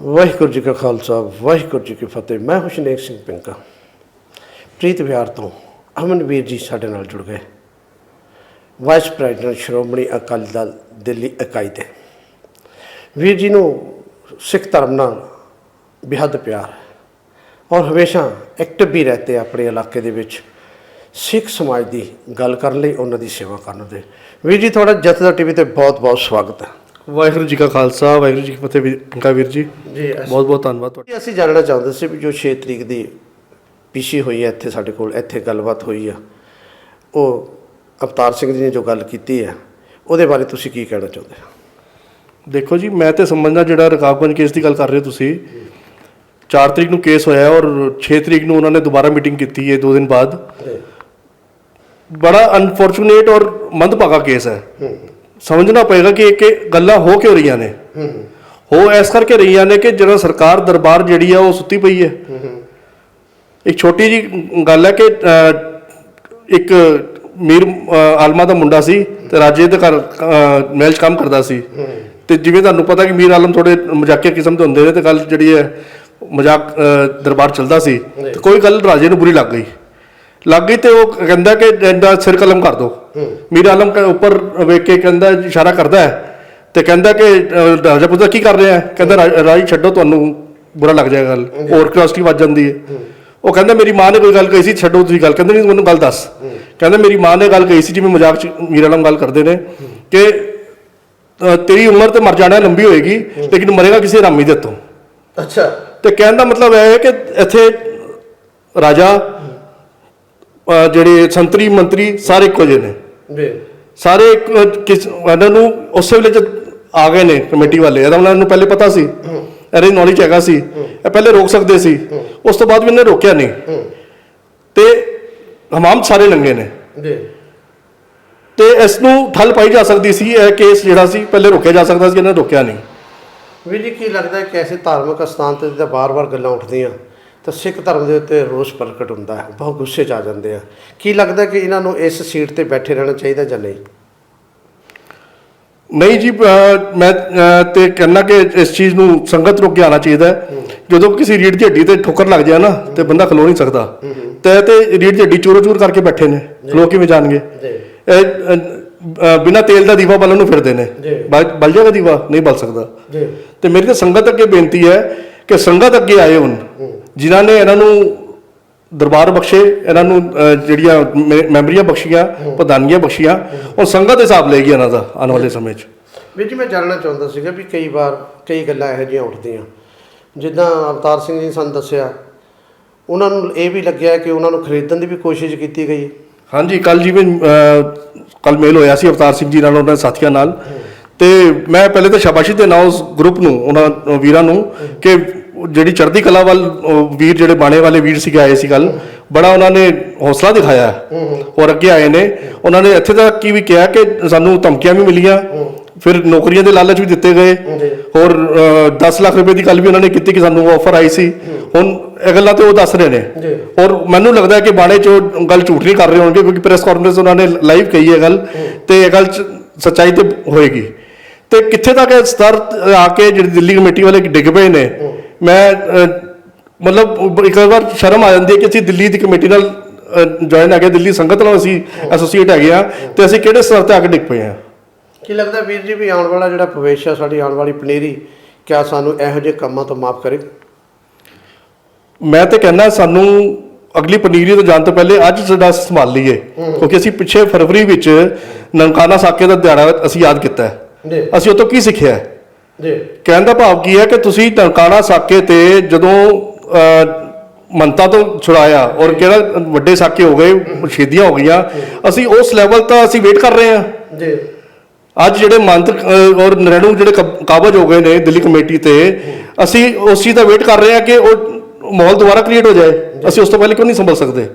ਵਾਹਿਗੁਰੂ ਜੀ ਕਾ ਖਾਲਸਾ, ਵਾਹਿਗੁਰੂ ਜੀ ਕੀ ਫਤਿਹ। ਮੈਂ ਹੁਸ਼ਨੇਕ ਸਿੰਘ ਪਿੰਕਾ। ਪ੍ਰੀਤ ਵਿਹਾਰ ਤੋਂ ਅਮਨਵੀਰ ਜੀ ਸਾਡੇ ਨਾਲ ਜੁੜ ਗਏ। ਵਾਈਸ ਪ੍ਰੈਜ਼ੀਡੈਂਟ ਸ਼੍ਰੋਮਣੀ ਅਕਾਲੀ ਦਲ ਦਿੱਲੀ ਇਕਾਈ ਦੇ ਵੀਰ ਜੀ ਨੂੰ ਸਿੱਖ ਧਰਮ ਨਾਲ ਬੇਹੱਦ ਪਿਆਰ। ਔਰ ਹਮੇਸ਼ਾ ਐਕਟਿਵ ਵੀ ਰਹਤੇ ਆਪਣੇ ਇਲਾਕੇ ਦੇ ਵਿੱਚ। ਸਿੱਖ ਸਮਾਜ ਦੀ ਗੱਲ ਕਰਨ ਲਈ ਉਹਨਾਂ ਦੀ ਸੇਵਾ ਕਰਨ ਦੇ। ਵੀਰ ਜੀ, ਤੁਹਾਡਾ ਜਥੇਦਾਰ ਟੀਵੀ ਤੇ ਬਹੁਤ ਬਹੁਤ ਸਵਾਗਤ ਹੈ। ਵਾਹਿਗੁਰੂ ਜੀ ਕਾ ਖਾਲਸਾ ਵਾਹਿਗੁਰੂ ਜੀ ਕੀ ਫਤਿਹ ਪਿੰਕਾ ਵੀਰ ਜੀ। ਜੀ ਬਹੁਤ ਬਹੁਤ ਧੰਨਵਾਦ ਤੁਹਾਡਾ। ਅਸੀਂ ਜਾਣਨਾ ਚਾਹੁੰਦੇ ਸੀ ਵੀ ਜੋ 6 ਤਰੀਕ ਦੀ ਪੀਸੀ ਹੋਈ ਹੈ ਇੱਥੇ ਸਾਡੇ ਕੋਲ ਇੱਥੇ ਗੱਲਬਾਤ ਹੋਈ ਆ। ਉਹ ਅਵਤਾਰ ਸਿੰਘ ਜੀ ਨੇ ਜੋ ਗੱਲ ਕੀਤੀ ਹੈ ਉਹਦੇ ਬਾਰੇ ਤੁਸੀਂ ਕੀ ਕਹਿਣਾ ਚਾਹੁੰਦੇ ਹੋ? ਦੇਖੋ ਜੀ ਮੈਂ ਤੇ ਸਮਝਦਾ ਜਿਹੜਾ ਰਕਾਬਗੰਜ ਕੇਸ ਦੀ ਗੱਲ ਕਰ ਰਹੇ ਹੋ ਤੁਸੀਂ 4 ਤਰੀਕ ਨੂੰ ਕੇਸ ਹੋਇਆ ਔਰ 6 ਤਰੀਕ ਨੂੰ ਉਹਨਾਂ ਨੇ ਦੁਬਾਰਾ ਮੀਟਿੰਗ ਕੀਤੀ ਹੈ 2 ਦਿਨ ਬਾਅਦ। ਬੜਾ ਅਨਫੋਰਚੂਨੇਟ ਔਰ ਮੰਦਭਾਗਾ ਕੇਸ ਹੈ। ਸਮਝਣਾ ਪਏਗਾ ਕਿ ਇਹ ਕਿ ਗੱਲਾਂ ਹੋ ਕਿਉਂ ਰਹੀਆਂ ਨੇ? ਹੋ ਇਸ ਕਰਕੇ ਰਹੀਆਂ ਨੇ ਕਿ ਜਦੋਂ ਸਰਕਾਰ ਦਰਬਾਰ ਜਿਹੜੀ ਆ ਉਹ ਸੁੱਤੀ ਪਈ ਹੈ। ਇੱਕ ਛੋਟੀ ਜੀ ਗੱਲ ਹੈ ਕਿ ਇੱਕ ਮੀਰ ਆਲਮਾ ਦਾ ਮੁੰਡਾ ਸੀ ਤੇ ਰਾਜੇ ਦੇ ਘਰ ਮਹਿਲ ਕੰਮ ਕਰਦਾ ਸੀ। ਤੇ ਜਿਵੇਂ ਤੁਹਾਨੂੰ ਪਤਾ ਕਿ ਮੀਰ ਆਲਮ ਥੋੜੇ ਮਜ਼ਾਕੀਆ ਕਿਸਮ ਦੇ ਹੁੰਦੇ ਨੇ ਤੇ ਗੱਲ ਜਿਹੜੀ ਹੈ ਮਜ਼ਾਕ ਦਰਬਾਰ ਚੱਲਦਾ ਸੀ। ਤੇ ਕੋਈ ਗੱਲ ਰਾਜੇ ਨੂੰ ਬੁਰੀ ਲੱਗ ਗਈ। ਲੱਗ ਗਈ ਤੇ ਉਹ ਕਹਿੰਦਾ ਕਿ ਇਹਦਾ ਸਿਰ ਕਲਮ ਕਰ ਦੋ। ਮੀਰ ਆਲਮ ਉੱਪਰ ਵੇਖ ਕੇ ਕਹਿੰਦਾ ਇਸ਼ਾਰਾ ਕਰਦਾ ਹੈ ਤੇ ਕਹਿੰਦਾ ਕਿ ਰਾਜਾ ਪੁੱਛਦਾ ਕੀ ਕਰ ਰਿਹਾ ਹੈ? ਕਹਿੰਦਾ "ਰਾ- ਰਾਜ ਛੱਡੋ ਤੁਹਾਨੂੰ ਬੁਰਾ ਲੱਗ ਜਾਏਗਾ। ਗੱਲ ਹੋਰ ਕਿਉਰਿਓਸਿਟੀ ਵੱਜ ਜਾਂਦੀ ਹੈ? ਉਹ ਕਹਿੰਦਾ ਮੇਰੀ ਮਾਂ ਨੇ ਕੋਈ ਗੱਲ ਕਹੀ ਸੀ ਛੱਡੋ ਤੁਸੀਂ ਗੱਲ। ਕਹਿੰਦੇ ਨਹੀਂ ਮੈਨੂੰ ਗੱਲ ਦੱਸ। ਕਹਿੰਦਾ ਮੇਰੀ ਮਾਂ ਨੇ ਗੱਲ ਕਹੀ ਸੀ ਜਿਵੇਂ ਮਜ਼ਾਕ ਚ ਮੀਰ ਆਲਮ ਗੱਲ ਕਰਦੇ ਨੇ ਕਿ ਤੇਰੀ ਉਮਰ ਤੇ ਮਰ ਜਾਣਾ ਲੰਬੀ ਹੋਏਗੀ ਲੇਕਿਨ ਮਰੇਗਾ ਕਿਸੇ ਰਾਮੀ ਦੇ ਹੱਥੋਂ। ਅੱਛਾ। ਤੇ ਕਹਿਣ ਦਾ ਮਤਲਬ ਇਹ ਹੈ ਕਿ ਇੱਥੇ ਰਾਜਾ ਅਹ, ਜਿਹੜੇ ਸੰਤਰੀ ਮੰਤਰੀ ਸਾਰੇ ਇੱਕੋ ਜਿਹੇ ਨੇ। ਜੀ। ਸਾਰੇ ਇੱਕ ਕਿਸ ਇਹਨਾਂ ਨੂੰ ਉਸੇ ਵੇਲੇ ਜਦ ਆ ਗਏ ਨੇ ਕਮੇਟੀ ਵਾਲੇ ਇਹਦਾ ਉਹਨਾਂ ਨੂੰ ਪਹਿਲੇ ਪਤਾ ਸੀ। ਇਹਦੀ ਨੌਲੇਜ ਹੈਗਾ ਸੀ। ਇਹ ਪਹਿਲੇ ਰੋਕ ਸਕਦੇ ਸੀ। ਉਸ ਤੋਂ ਬਾਅਦ ਵੀ ਇਹਨੇ ਰੋਕਿਆ ਨਹੀਂ। ਤੇ ਹਮਾਮ ਸਾਰੇ ਲੰਗੇ ਨੇ। ਜੀ। ਤੇ ਇਸ ਨੂੰ ਠੱਲ ਪਾਈ ਜਾ ਸਕਦੀ ਸੀ ਇਹ ਕੇਸ ਜਿਹੜਾ ਸੀ ਪਹਿਲੇ ਰੋਕਿਆ ਜਾ ਸਕਦਾ ਸੀ ਇਹਨਾਂ ਰੋਕਿਆ ਨਹੀਂ। ਵੀਰ ਜੀ ਕੀ ਲੱਗਦਾ ਹੈ ਕਿ ਐਸੇ ਧਾਰਮਿਕ ਸਥਾਨ ਤੇ ਤਾਂ ਬਾਰ-ਬਾਰ ਗੱਲਾਂ ਉੱਠਦੀਆਂ? ਤਾਂ ਸਿੱਖ ਧਰਮ ਦੇ ਉੱਤੇ ਰੋਸ ਪ੍ਰਗਟ ਹੁੰਦਾ ਹੈ ਬਹੁਤ ਗੁੱਸੇ 'ਚ ਆ ਜਾਂਦੇ ਆ। ਕੀ ਲੱਗਦਾ ਕਿ ਇਹਨਾਂ ਨੂੰ ਇਸ ਸੀਟ ਤੇ ਬੈਠੇ ਰਹਿਣਾ ਚਾਹੀਦਾ ਜਾਂ ਨਹੀਂ? ਨਹੀਂ ਜੀ ਮੈਂ ਤੇ ਕਹਿੰਦਾ ਕਿ ਇਸ ਚੀਜ਼ ਨੂੰ ਸੰਗਤ ਰੋਕ ਕੇ ਆਉਣਾ ਚਾਹੀਦਾ ਜਦੋਂ ਕਿਸੇ ਰੀੜ ਦੀ ਹੱਡੀ ਤੇ ਠੋਕਰ ਲੱਗ ਜਾਏ ਨਾ ਤੇ ਬੰਦਾ ਖਲੋ ਨਹੀਂ ਸਕਦਾ। ਤੇ ਤੇ ਰੀੜ ਦੀ ਹੱਡੀ ਚੂਰੋ ਚੂਰ ਕਰਕੇ ਬੈਠੇ ਨੇ। ਖਲੋ ਕਿਵੇਂ ਜਾਣਗੇ? ਇਹ ਬਿਨਾਂ ਤੇਲ ਦਾ ਦੀਵਾ ਬਲਣ ਨੂੰ ਫਿਰਦੇ ਨੇ। ਬਲ ਜਾਏਗਾ ਦੀਵਾ? ਨਹੀਂ ਬਲ ਸਕਦਾ। ਤੇ ਮੇਰੀ ਤਾਂ ਸੰਗਤ ਅੱਗੇ ਬੇਨਤੀ ਹੈ ਕਿ ਸੰਗਤ ਅੱਗੇ ਆਏ ਹੁਣ। ਜਿਨ੍ਹਾਂ ਨੇ ਇਹਨਾਂ ਨੂੰ ਦਰਬਾਰ ਬਖਸ਼ੇ ਇਹਨਾਂ ਨੂੰ ਅਹ, ਜਿਹੜੀਆਂ ਮੈ- ਮੈਂਬਰੀਆਂ ਬਖਸ਼ੀਆਂ ਪ੍ਰਧਾਨੀਆਂ ਬਖਸ਼ੀਆਂ ਉਹ ਸੰਗਤ ਹਿਸਾਬ ਲਏਗੀ ਇਹਨਾਂ ਦਾ ਆਉਣ ਵਾਲੇ ਸਮੇਂ 'ਚ। ਵੀਰ ਜੀ ਮੈਂ ਜਾਣਨਾ ਚਾਹੁੰਦਾ ਸੀਗਾ ਵੀ ਕਈ ਵਾਰ ਕਈ ਗੱਲਾਂ ਇਹੋ ਜਿਹੀਆਂ ਉੱਠਦੀਆਂ। ਜਿੱਦਾਂ ਅਵਤਾਰ ਸਿੰਘ ਜੀ ਨੇ ਸਾਨੂੰ ਦੱਸਿਆ ਉਹਨਾਂ ਨੂੰ ਇਹ ਵੀ ਲੱਗਿਆ ਕਿ ਉਹਨਾਂ ਨੂੰ ਖਰੀਦਣ ਦੀ ਵੀ ਕੋਸ਼ਿਸ਼ ਕੀਤੀ ਗਈ ਹਾਂਜੀ ਕੱਲ ਜਿਵੇਂ ਕੱਲ ਮੇਲ ਹੋਇਆ ਸੀ ਅਵਤਾਰ ਸਿੰਘ ਜੀ ਨਾਲ ਉਹਨਾਂ ਦੇ ਸਾਥੀਆਂ ਨਾਲ। ਤੇ ਮੈਂ ਪਹਿਲੇ ਤਾਂ ਸ਼ਾਬਾਸ਼ੀ ਦੇਣਾ ਉਸ ਗਰੁੱਪ ਨੂੰ ਉਹਨਾਂ ਵੀਰਾਂ ਨੂੰ ਕਿ ਜਿਹੜੀ ਚੜ੍ਹਦੀ ਕਲਾ ਵੱਲ ਵੀਰ ਜਿਹੜੇ ਬਾਣੇ ਵਾਲੇ ਵੀਰ ਸੀਗੇ ਆਏ ਸੀ ਕੱਲ ਬੜਾ ਉਹਨਾਂ ਨੇ ਹੌਸਲਾ ਦਿਖਾਇਆ। ਔਰ ਅੱਗੇ ਆਏ ਨੇ। ਉਹਨਾਂ ਨੇ ਇੱਥੇ ਤੱਕ ਕੀ ਵੀ ਕਿਹਾ ਕਿ ਸਾਨੂੰ ਧਮਕੀਆਂ ਵੀ ਮਿਲੀਆਂ। ਫਿਰ ਨੌਕਰੀਆਂ ਦੇ ਲਾਲਚ ਵੀ ਦਿੱਤੇ ਗਏ। ਔਰ ਅ, 10 ਲੱਖ ਰੁਪਏ ਦੀ ਗੱਲ ਵੀ ਉਹਨਾਂ ਨੇ ਕੀਤੀ ਕਿ ਸਾਨੂੰ ਆਫਰ ਆਈ ਸੀ। ਹੁਣ ਇਹ ਗੱਲਾਂ ਤੇ ਉਹ ਦੱਸ ਰਹੇ ਨੇ। ਔਰ ਮੈਨੂੰ ਲੱਗਦਾ ਕਿ ਬਾਣੇ ਚੋਂ ਗੱਲ ਝੂਠ ਨਹੀਂ ਕਰ ਰਹੇ ਹੋਣਗੇ ਕਿਉਂਕਿ ਪ੍ਰੈਸ ਕਾਨਫਰੰਸ ਉਹਨਾਂ ਨੇ ਲਾਈਵ ਕਹੀ ਹੈ ਗੱਲ। ਤੇ ਇਹ ਗੱਲ ਸੱਚਾਈ ਤੇ ਹੋਏਗੀ। ਤੇ ਕਿੱਥੇ ਤੱਕ ਇਹ ਸਤਰ ਆ ਕੇ ਜਿਹੜੀ ਦਿੱਲੀ ਕਮੇਟੀ ਵਾਲੇ ਡਿੱਗ ਪਏ ਨੇ? ਮੈਂ ਮਤਲਬ ਇੱਕ ਵਾਰ ਸ਼ਰਮ ਆ ਜਾਂਦੀ ਹੈ ਕਿ ਅਸੀਂ ਦਿੱਲੀ ਦੀ ਕਮੇਟੀ ਨਾਲ ਜੁਆਇਨ ਆ ਗਏ ਦਿੱਲੀ ਸੰਗਤ ਨਾਲ ਅਸੀਂ ਐਸੋਸੀਏਟ ਹੈਗੇ ਆ ਤੇ ਅਸੀਂ ਕਿਹੜੇ ਸਤਰ ਤੇ ਆ ਕੇ ਡਿੱਗ ਪਏ ਆ ਕੀ ਲੱਗਦਾ ਵੀਰ ਜੀ ਵੀ ਆਉਣ ਵਾਲਾ ਜਿਹੜਾ ਭਵਿੱਖ ਆ ਸਾਡੀ ਆਉਣ ਵਾਲੀ ਪਨੀਰੀ ਕਿਆ ਸਾਨੂੰ ਇਹੋ ਜਿਹੇ ਕੰਮਾਂ ਤੋਂ ਮਾਫ ਕਰੇ? ਮੈਂ ਤੇ ਕਹਿੰਦਾ ਸਾਨੂੰ ਅਗਲੀ ਪਨੀਰੀ ਤੋਂ ਜਾਣ ਤੋਂ ਪਹਿਲੇ ਅੱਜ ਸਾਡਾ ਸੰਭਾਲ ਲਈਏ ਕਿਉਂਕਿ ਅਸੀਂ ਪਿੱਛੇ ਫਰਵਰੀ ਵਿੱਚ ਨਨਕਾਣਾ ਸਾਕੇ ਦਾ ਦਿਹਾੜਾ ਅਸੀਂ ਯਾਦ ਕੀਤਾ ਅਸੀਂ ਉਹ ਤੋਂ ਕੀ ਸਿੱਖਿਆ ਹੈ? ਜੀ। ਕਹਿਣ ਦਾ ਭਾਵ ਕੀ ਹੈ ਕਿ ਤੁਸੀਂ ਨਨਕਾਣਾ ਸਾਕੇ ਤੇ ਜਦੋਂ ਮੰਤਾ ਤੋਂ ਛੁਡਾਇਆ ਔਰ ਕਿਹੜਾ ਵੱਡੇ ਸਾਕੇ ਹੋ ਗਏ ਸ਼ਹੀਦੀਆਂ ਹੋ ਗਈਆਂ ਅਸੀਂ ਉਸ ਲੈਵਲ ਤਾਂ ਅਸੀਂ ਵੇਟ ਕਰ ਰਹੇ ਹਾਂ। ਜੀ। ਅੱਜ ਜਿਹੜੇ ਮੰਤ ਔਰ ਨਰੈਣੂ ਜਿਹੜੇ ਕਬ- ਕਾਬਜ ਹੋ ਗਏ ਨੇ ਦਿੱਲੀ ਕਮੇਟੀ ਤੇ ਅਸੀਂ ਉਸ ਚੀਜ਼ ਦਾ ਵੇਟ ਕਰ ਰਹੇ ਹਾਂ ਕਿ ਉਹ ਮਾਹੌਲ ਦੁਬਾਰਾ ਕ੍ਰੀਏਟ ਹੋ ਜਾਏ। ਅਸੀਂ ਉਸ ਤੋਂ ਪਹਿਲੇ ਕਿਉਂ ਨਹੀਂ ਸੰਭਲ ਸਕਦੇ?